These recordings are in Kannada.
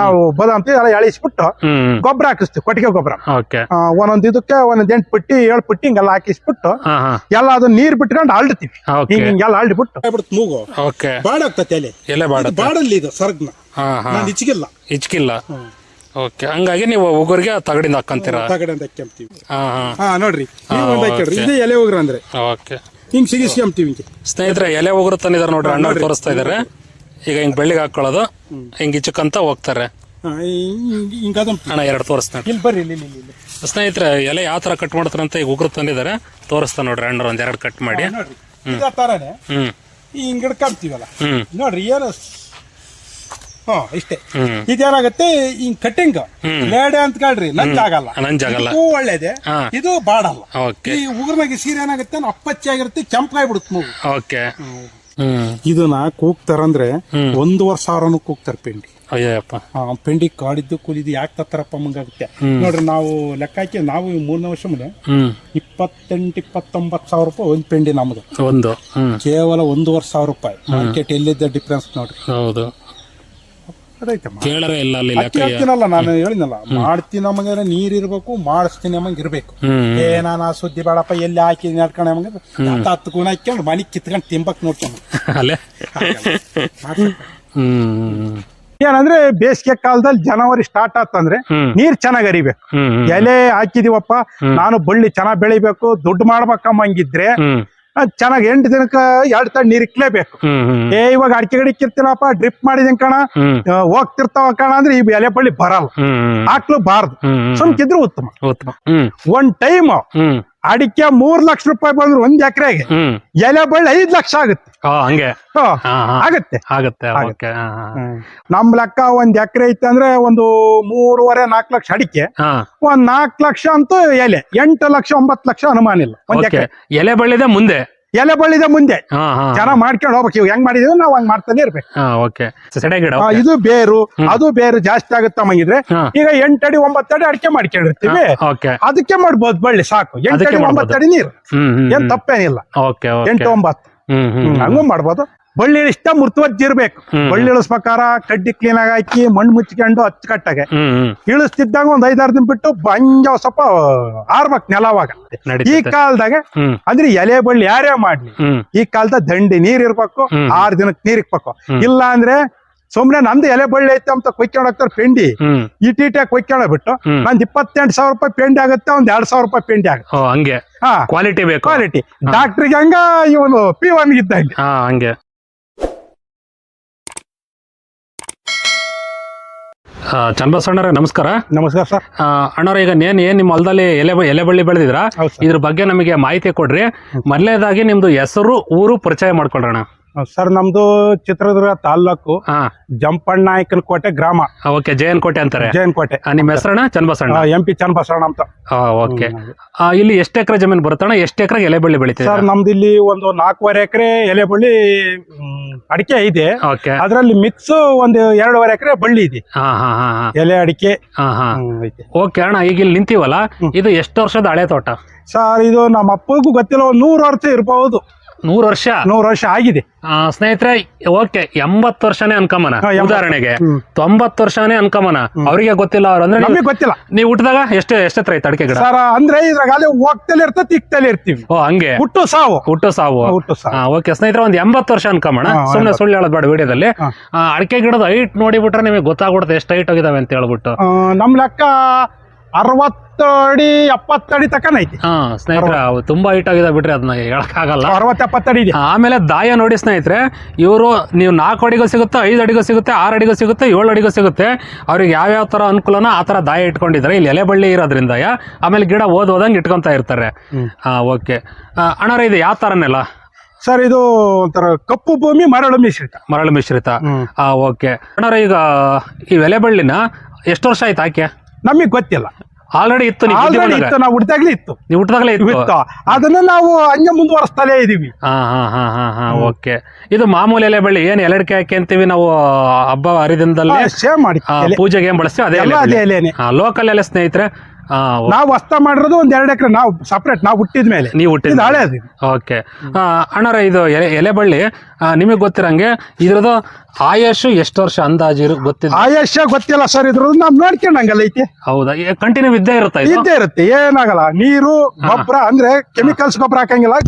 ನಾವು ಬದಾಂತಿ ಎಲ್ಲ ಎಳಿಸ್ಬಿಟ್ಟು ಗೊಬ್ಬರ ಹಾಕಿಸ್ತೀವಿ ಕೊಟ್ಟಿಗೆ ಗೊಬ್ಬರ. ಓಕೆ. ಒಂದೊಂದ್ ಇದಕ್ಕೆ ಒಂದೊಂದ್ ಎಂಟು ಪಟ್ಟಿ ಏಳು ಪಟ್ಟಿ ಹಿಂಗೆಲ್ಲ ಹಾಕಿಸ್ಬಿಟ್ಟು ಹಾ ಹಾ. ಎಲ್ಲ ಅದನ್ನ ನೀರ್ ಬಿಟ್ಕೊಂಡು ಅಳ್ತೀವಿ ಓಕೆ. ಹಿಂಗ್ ಹಿಂಗೆಲ್ಲ ಅಳ್ಬಿಟ್ಟು ಬಿಡ್ತು ಮೂಗು. ಓಕೆ. ಬಾಡಾಗ್ತತೆ ಎಲೆ ಎಲೆ ಬಾಡುತ್ತೆ. ಬಾಡಲ್ಲಿ ಇದು ಸರ್ಗ್ನ. ಹಾ ಹಾ. ನಾನು ಇಚ್ಚಿಗಿಲ್ಲ ಇಚ್ಕಿಲ್ಲ. ಓಕೆ. ಹಂಗಾಗಿ ನೀವು ಉಗುರಿಗೆ ತಗಡಿಂದ ಹಾಕಂತೀರ? ತಗಡೆ ಅಂತ ಹಾಕ್ಯಂತೀವಿ. ಹಾ ಹಾ. ಹಾ ನೋಡ್ರಿ. ಇದೇ ಎಲೆ ಉಗ್ರ ಅಂದ್ರೆ. ಓಕೆ. ಹಿಂಗ್ ಸಿಗಿಸ್ಕೊಂತೀವಿ ಸ್ನೇಹಿತರೆ ಎಲೆ ಉಗುರು ತಂದಿದ್ದಾರೆ ನೋಡ್ರಿ ಅಣ್ಣ ತೋರಿಸ್ತಾ ಇದಾರೆ. ಈಗ ಹಿಂಗ್ ಬೆಳ್ಳಿಗೆ ಹಾಕೊಳ್ಳೋದು ಹಿಂಗ್ ಇಚ್ಚಕ್ಕಂತ ಹೋಗ್ತಾರೆ. ಹಾ, ಹಿಂಗ್ ಹಿಂಗ್ ಅಣ್ಣ ಎರಡು ತೋರಿಸ್ತಾನೆ. ಇಲ್ಲಿ ಬರ್ರಿ ಇಲ್ಲಿ ಇಲ್ಲಿ ಇಲ್ಲಿ. ಸ್ನೇಹಿತರೆ ಎಲೆ ಯಾವ ತರ ಕಟ್ ಮಾಡ್ತಾರೆ ಅಂತ ಈಗ ಉಗ್ರು ತಂದಿದ್ದಾರೆ. ತೋರಿಸ್ತಾನೆ ನೋಡ್ರಿ ಅಣ್ಣ ಒಂದ್ ಎರಡು ಕಟ್ ಮಾಡಿ. ನೋಡ್ರಿ. ಇದೇ ಹಿಂಗ್ ಹಿಡ್ಕೊಂತೀವಲ್ಲ ಹ್ಮ್. ನೋಡ್ರಿ ಏನು? ಹಾ ಇಷ್ಟೇ. ಇದೇನಾಗತ್ತೆ? ಹಿಂಗ್ ಕಟ್ಟಿಂಗ್ ಲೇಡೆ ಅಂತ ಕೇಳ್ರಿ ನಂಜ್ ಆಗಲ್ಲ. ನಂಜಾಗಲ್ಲ ಇದು ಒಳ್ಳೇದೆ. ಇದು ಬಾಡಲ್ಲ. ಓಕೆ. ಈ ಉಗುರ್ನಾಗ ಸೀರೆ ಏನಾಗುತ್ತೆ? ಅಪ್ಪಚ್ಚಿ ಆಗಿರುತ್ತೆ ಕೆಂಪಾಗ್ಬಿಡುತ್ತೆ ಮೂಗು. ಓಕೆ. ಇದನ್ನ ಕೂಗ್ತಾರಂದ್ರೆ ಒಂದೂವರೆ ಸಾವಿರನು ಕೂಗ್ತಾರ ಪೆಂಡಿ. ಅಯ್ಯಪ್ಪ ಪೆಂಡಿ ಕಾಡಿದ್ದು ಕೂಲಿದ್ದು ಯಾಕೆ ತತ್ತಾರಪ್ಪ ಮಂಗಾಗುತ್ತೆ ನೋಡ್ರಿ ನಾವು ಲೆಕ್ಕ ಹಾಕಿ ನಾವು ಮೂರನೇ ವರ್ಷ ಮುಂದೆ ಇಪ್ಪತ್ತೆಂಟು ಇಪ್ಪತ್ತೊಂಬತ್ತು ಸಾವಿರ ರೂಪಾಯಿ ಒಂದು ಪೆಂಡಿ ನಮ್ದು. ಒಂದು. ಕೇವಲ ಒಂದೂವರೆ ಸಾವಿರ ರೂಪಾಯಿ. ಮಾರ್ಕೆಟ್ ಎಲ್ಲಿದ್ದ ಡಿಫ್ರೆನ್ಸ್ ನೋಡ್ರಿ. ಹೌದು. ಅದೈತಮ್ಮ ಕೇಳರೆ ಇಲ್ಲ ಅಲ್ಲಿ ಅಕ್ಕಿ ಲೆಕ್ಕ ಹಾಕ್ತೀನಲ್ಲ ನಾನು ಹೇಳಿನಲ್ಲ ಮಾಡ್ತೀನಿ ನಮಗೆ ನೀರ್ ಇರ್ಬೇಕು ಮಾಡಿಸ್ತೀನಿ ನಮಗೆ ಇರ್ಬೇಕು. ಏ ನಾನು ಆ ಸುದ್ದಿ ಬೇಡಪ್ಪ ಎಲ್ಲಿ ಹಾಕಿ ನಡ್ಕೊಂಡು ನಮಗೆ ಹತ್ತು ಹತ್ತು ಗುಣ ಹಾಕ್ಕೊಂಡು ಮನೆ ಕಿತ್ಕೊಂಡು ತಿಂಬಕ್ ನೋಡ್ಕೊಂಡು ಅಲ್ಲೇ? ಹ್ಮ್. ಏನಂದ್ರೆ ಬೇಸಿಗೆ ಕಾಲದಲ್ಲಿ ಜನವರಿ ಸ್ಟಾರ್ಟ್ ಆತಂದ್ರೆ ನೀರ್ ಚೆನ್ನಾಗ್ ಹರಿಬೇಕು. ಹ್ಮ್. ಎಲೆ ಹಾಕಿದೀವಪ್ಪ ನಾನು ಬಳ್ಳಿ ಚೆನ್ನಾಗ್ ಬೆಳಿಬೇಕು ದುಡ್ಡು ಮಾಡ್ಬೇಕಮ್ಮಂಗಿದ್ರೆ ಹ್ಮ್. ಅದ್ ಚೆನ್ನಾಗಿ ಎಂಟು ದಿನಕ್ಕ ಎರಡ್ ತಡ್ ನೀರ್ ಇಕ್ಲೇಬೇಕು. ಏ ಇವಾಗ ಅಡಿಕೆ ಗಿಡಕ್ಕೆ ಡ್ರಿಪ್ ಮಾಡಿದೀನಿ ಕಣ. ಹೋಗ್ತಿರ್ತಾವ ಕಣ ಅಂದ್ರೆ ಈ ಎಲೆ ಬಳ್ಳಿ ಬರಲ್ಲ. ಹಾಕ್ಲು ಬಾರ್ದು. ಸುಮ್ಕಿದ್ರು ಉತ್ತಮ. ಒಂದ್ ಟೈಮ್ ಅಡಿಕೆ ಮೂರ್ ಲಕ್ಷ ರೂಪಾಯಿ ಬಂದ್ರು ಒಂದ್ ಎಕರೆಗೆ. ಎಲೆ ಬಳ್ಳಿ ಐದ್ ಲಕ್ಷ ಆಗುತ್ತೆ. ಹಂಗೆ. ಆಗತ್ತೆ. ಆಗತ್ತೆ ಹಾ ನಮ್ ಲೆಕ್ಕ ಒಂದ್ ಎಕರೆ ಐತೆ ಅಂದ್ರೆ ಒಂದು ಮೂರುವರೆ ನಾಲ್ಕು ಲಕ್ಷ ಅಡಿಕೆ. ಒಂದ್ ನಾಲ್ಕು ಲಕ್ಷ ಅಂತೂ ಎಲೆ. ಎಂಟು ಲಕ್ಷ ಒಂಬತ್ತು ಲಕ್ಷ ಅನುಮಾನ ಇಲ್ಲ. ಒಂದ್ ಎಕರೆ. ಎಲೆ ಬಳ್ಳಿದೆ ಮುಂದೆ. ಎಲೆ ಬಳ್ಳಿದೆ ಮುಂದೆ. ಜನ ಮಾಡ್ಕೊಂಡು ಹೋಗ್ಬೇಕು. ಇವ್ ಹೆಂಗ್ ಮಾಡಿದೀವಿ ನಾವ್ ಹಂಗ್ ಮಾಡ್ತಾನೆ ಇರ್ಬೇಕು. ಹಾ ಓಕೆ. ಸೆಡೆ ಗಿಡ ಆ, ಇದು ಬೇರು ಅದು ಬೇರು ಜಾಸ್ತಿ ಆಗುತ್ತೆ ಮಂಗಿದ್ರೆ ಹಾ. ಈಗ ಎಂಟಡಿ ಒಂಬತ್ತಡಿ ಅಡಿಕೆ ಮಾಡ್ಕೊಂಡಿರ್ತೀವಿ. ಓಕೆ. ಅದಕ್ಕೆ ಮಾಡ್ಬೋದು ಬಳ್ಳಿ ಸಾಕು. ಎಂಟಡಿ ಮಾಡ್ಬೋದು. ಒಂಬತ್ತಡಿ ನೀರು. ಹ್ಮ್ ಹ್ಮ್ ಏನ್ ತಪ್ಪೇನಿಲ್ಲ. Okay okay. ಎಂಟು ಒಂಬತ್ತು. ಹ್ಮ್ ಹ್ಮ್. ಹಂಗೂ ಮಾಡ್ಬೋದು. ಬಳ್ಳಿ ಇಷ್ಟ ಮೃತುವಜ್ಜಿ ಇರ್ಬೇಕು. ಬಳ್ಳಿ ಇಳಿಸ್ಬೇಕಾರ ಕಡ್ಡಿ ಕ್ಲೀನ್ ಆಗಿ ಹಾಕಿ ಮಣ್ಣು ಮುಚ್ಕೊಂಡು ಅಚ್ಚುಕಟ್ಟಾಗೆ. ಇಳಿಸ್ತಿದ್ದಾಗ ಒಂದ್ ಐದಾರು ದಿನ ಬಿಟ್ಟು ಬಂಜ ಸ್ವಲ್ಪ ಆರ್ಬೇಕು ನೆಲವಾಗ. ಈ ಕಾಲದಾಗ ಅಂದ್ರೆ ಎಲೆ ಬಳ್ಳಿ ಯಾರೇ ಮಾಡ್ಲಿ ಈ ಕಾಲದ ದಂಡಿ ನೀರ್ ಇರ್ಬೇಕು. ಆರ್ ದಿನಕ್ಕೆ ನೀರ್ ಇಕ್ಬೇಕು. ಇಲ್ಲ ಅಂದ್ರೆ ಸುಮ್ನೆ ನಂದು ಎಲೆ ಬಳ್ಳಿ ಐತೆ ಅಂತ ಕೊಯ್ಕೊಂಡು ಹೋಗ್ತಾರೆ ಪೆಂಡಿ. ಇಟೀಟೆ ಕೊಯ್ಕೊಂಡು ಬಿಟ್ಟು. ನಂದ್ ಇಪ್ಪತ್ತೆಂಟು ಸಾವಿರ ರೂಪಾಯಿ ಪೆಂಡಿ ಆಗುತ್ತೆ ಒಂದ್ ಎರಡ್ ಸಾವಿರ ರೂಪಾಯಿ ಪೆಂಡಿ ಆಗುತ್ತೆ. ಹಂಗೆ. ಕ್ವಾಲಿಟಿ ಬೇಕು. ಕ್ವಾಲಿಟಿ ಡಾಕ್ಟ್ರಿಗೆ ಹಂಗ ಇವನು ಪಿ ಒನ್ ಇದ್ದಂಗೆ. ಹಂಗೆ. ಚನ್ನಬಸವಣ್ಣರೇ ನಮಸ್ಕಾರ. ನಮಸ್ಕಾರ ಸರ್. ಅಣ್ಣವ್ರ ಈಗ ನೇನ್ ಏನ್ ನಿಮ್ಮ ಹೊಲದಲ್ಲಿ ಎಲೆ ಎಲೆ ಬಳ್ಳಿ ಬೆಳೆದಿದ್ರ ಇದ್ರ ಬಗ್ಗೆ ನಮಗೆ ಮಾಹಿತಿ ಕೊಡ್ರಿ. ಮೊದಲನೇದಾಗಿ ನಿಮ್ದು ಹೆಸರು ಊರು ಪರಿಚಯ ಮಾಡ್ಕೊಳ್ರಣ ಸರ್ ನಮ್ದು ಚಿತ್ರದುರ್ಗ ತಾಲ್ಲೂಕು ಜಂಪಣ್ಣ ನಾಯಕನ ಕೋಟೆ ಗ್ರಾಮ ಓಕೆ ಜಯನ್ ಕೋಟೆ ಅಂತಾರೆ. ಜಯನ್ ಕೋಟೆ ಆ, ನಿಮ್ಮ ಹೆಸರಣ್ಣ? ಚನ್ನಬಸಣ್ಣ ಎಂ ಪಿ ಚನ್ನಬಸವಣ್ಣ ಅಂತ. ಓಕೆ. ಇಲ್ಲಿ ಎಷ್ಟು ಎಕರೆ ಜಮೀನು ಬರುತ್ತಣ್ಣ? ಎಷ್ಟು ಎಕರೆ ಎಲೆ ಬಳ್ಳಿ ಬೆಳಿತೀವಿ ಸರ್ ನಮ್ದು ಇಲ್ಲಿ ಒಂದು ನಾಲ್ಕೂವರೆ ಎಕರೆ ಎಲೆ ಬಳ್ಳಿ ಮ್, ಅಡಿಕೆ ಇದೆ. ಓಕೆ. ಅದರಲ್ಲಿ ಮಿಕ್ಸ್ ಒಂದು ಎರಡೂವರೆ ಎಕರೆ ಬಳ್ಳಿ ಇದೆ. ಹಾ ಹಾ ಹಾ ಹಾ. ಎಲೆ ಅಡಿಕೆ. ಹಾ ಹಾ. ಹ್ಮ್, ಐತೆ. ಓಕೆ ಅಣ್ಣ ಈಗ ಇಲ್ಲಿ ನಿಂತೀವಲ್ಲ? ಇದು ಎಷ್ಟು ವರ್ಷದ ಹಳೆ ತೋಟ? ಸರ್ ಇದು ನಮ್ಮ ಅಪ್ಪಗೂ ಗೊತ್ತಿಲ್ಲ ಒಂದು ನೂರು ವರ್ಷ ಇರ್ಬಹುದು ನೂರು ವರ್ಷ? ನೂರ್ ವರ್ಷ ಆಗಿದೆ. ಆ, ಸ್ನೇಹಿತರೆ ಓಕೆ ಎಂಬತ್ತು ವರ್ಷನೇ ಅನ್ಕಮನ. ಉದಾಹರಣೆಗೆ ತೊಂಬತ್ ತೊಂಬತ್ತು ವರ್ಷನೇ ಅನ್ಕಮನ. ಅವರಿಗೆ ಗೊತ್ತಿಲ್ಲ ಅವ್ರು ಅಂದ್ರೆ ನೀವು- ನಮಗೆ ಗೊತ್ತಿಲ್ಲ. ನೀವು ಹುಟ್ಟಿದಾಗ ಎಷ್ಟು ಎಷ್ಟತ್ರ ಐತೆ ಅಡಿಕೆ ಗಿಡ? ಸರ್ ಅಂದ್ರೆ ಇದ್ರಾಗ ಅಲ್ಲಿ ಹೋಗ್ತಲೇ ಇರ್ತದೆ ತಿಕ್ತಲೇ ಇರ್ತೀವಿ. ಓ ಹಂಗೆ. ಹುಟ್ಟು ಸಾವು. ಹುಟ್ಟು ಸಾವು. ಹುಟ್ಟು ಸಾವು. ಓಕೆ ಸ್ನೇಹಿತರೆ ಒಂದ್ ಎಂಬತ್ತು ವರ್ಷ ಅನ್ಕಮಣ ಸುಮ್ಮನೆ ಸುಮ್ನೆ. ಸುಳ್ಳು ಹೇಳದ್ ಬೇಡ ವಿಡಿಯೋದಲ್ಲಿ. ಹಾ. ಅಡಿಕೆ ಗಿಡದ ಹೈಟ್ ನೋಡಿಬಿಟ್ರೆ ನಿಮಗೆ ಗೊತ್ತಾಗ್ಬಿಡುತ್ತೆ ಎಷ್ಟು ಹೈಟ್ ಹೋಗಿದಾವೆ ಅಂತ ಹೇಳ್ಬಿಟ್ಟು. ಆ, ನಮ್ ಲೆಕ್ಕ ಅರವತ್ತು ಅಡಿ ಎಪ್ಪತ್ತಡಿ ತಕನ ಐತಿ. ಹಾ ಸ್ನೇಹಿತರೆ ತುಂಬಾ ಹೈಟ್ ಆಗಿದೆ ಬಿಟ್ರಿ ಅದನ್ನ ಹೇಳಕ್ ಆಗಲ್ಲ ಅರವತ್ತು ಎಪ್ಪತ್ತಡಿ ಇದೆ. ಆಮೇಲೆ ದಾಯ ನೋಡಿ ಸ್ನೇಹಿತರೆ ಇವರು ನೀವು ನಾಲ್ಕು ಅಡಿಗೂ ಸಿಗುತ್ತೆ ಐದು ಅಡಿಗೂ ಸಿಗುತ್ತೆ ಆರು ಅಡಿಗೂ ಸಿಗುತ್ತೆ ಏಳು ಅಡಿಗೂ ಸಿಗುತ್ತೆ. ಅವ್ರಿಗೆ ಯಾವ್ಯಾವ ತರ ಅನುಕೂಲನ ಆ ತರ ದಾಯ ಇಟ್ಕೊಂಡಿದ್ದಾರೆ. ಇಲ್ಲಿ ಎಲೆ ಬಳ್ಳಿ ಇರೋದ್ರಿಂದ ಆಮೇಲೆ ಗಿಡ ಓದ್ ಓದಂಗೆ ಇಟ್ಕೊಂತ ಇರ್ತಾರೆ. ಹಾಂ ಓಕೆ. ಅಣ್ಣಾರ ಇದು ಯಾವ ತರನೆಲ್ಲ? ಸರ್ ಇದು ಒಂಥರ ಕಪ್ಪು ಭೂಮಿ ಮರಳು ಮಿಶ್ರಿತ. ಮರಳು ಮಿಶ್ರಿತ. ಓಕೆ. ಅಣ್ಣಾರ ಈಗ ಈ ಎಲೆ ಬಳ್ಳಿನ ಎಷ್ಟು ವರ್ಷ ಆಯ್ತು ಆಕೆ? ನಮಗೆ ಗೊತ್ತಿಲ್ಲ. ಆಲ್ರೆಡಿ ಇತ್ತು ನೀವು ಆಲ್ರೆಡಿ? ಇತ್ತು ನಾವು ಹುಟ್ಟಿದಾಗಲೇ ಇತ್ತು. ನೀವು ಹುಟ್ಟಿದಾಗಲೇ ಇತ್ತು. ಇತ್ತು. ಅದನ್ನ ನಾವು ಹಂಗೆ ಮುಂದುವರಿಸ್ತಲೇ ಇದೀವಿ. ಹಾ ಹಾ ಹಾ ಹಾ ಹಾ ಓಕೆ. ಇದು ಮಾಮೂಲಿ ಎಲೆ ಬಳ್ಳಿ ಏನು ಎಲೆಡಿಕೆ ಹಾಕಿ ಅಂತೀವಿ ನಾವು ಹಬ್ಬ ಹರಿದಿನದಲ್ಲಿ? ಸೇವ್ ಮಾಡಿ. ಆ, ಪೂಜೆಗೆ ಏನ್ ಬಳಸ್ತೀವಿ? ಅದೇ ಎಲ್ಲ ಅದೇ ಲೋಕಲ್ ಎಲೆ ಸ್ನೇಹಿತರೆ ನಾವು ಅಸ್ತ ಮಾಡಿರೋದು ಒಂದ್ ಎರಡು ಎಕರೆ ನಾವು ಸಪ್ರೇಟ್ ನಾವು ಹುಟ್ಟಿದ ಮೇಲೆ. ನೀವು ಹುಟ್ಟಿದ ಹಳೆ ಅದು ಓಕೆ ಅಣ್ಣರ ಇದು ಎಲೆ ಎಲೆಬಳ್ಳಿ ನಿಮಗೆ ಗೊತ್ತಿರಂಗೆ ಇದ್ರದ್ದು ಆಯಸ್ಸು ಎಷ್ಟು ವರ್ಷ ಅಂದಾಜು ಗೊತ್ತಿಲ್ಲ. ಆಯಸ್ಸ ಗೊತ್ತಿಲ್ಲ ಸರ್ ಇದ್ರದ್ದು ನಾವು ನೋಡ್ಕೊಂಡಂಗಲ್ಲ ಐತಿ. ಹೌದಾ? ಕಂಟಿನ್ಯೂ ಇದ್ದೇ ಇರುತ್ತೆ ಇದು? ಇದ್ದೇ ಇರುತ್ತೆ ಏನಾಗಲ್ಲ. ನೀರು ಗೊಬ್ಬರ ಅಂದ್ರೆ ಕೆಮಿಕಲ್ಸ್ ಗೊಬ್ಬರ ಹಾಕಂಗಿಲ್ಲ.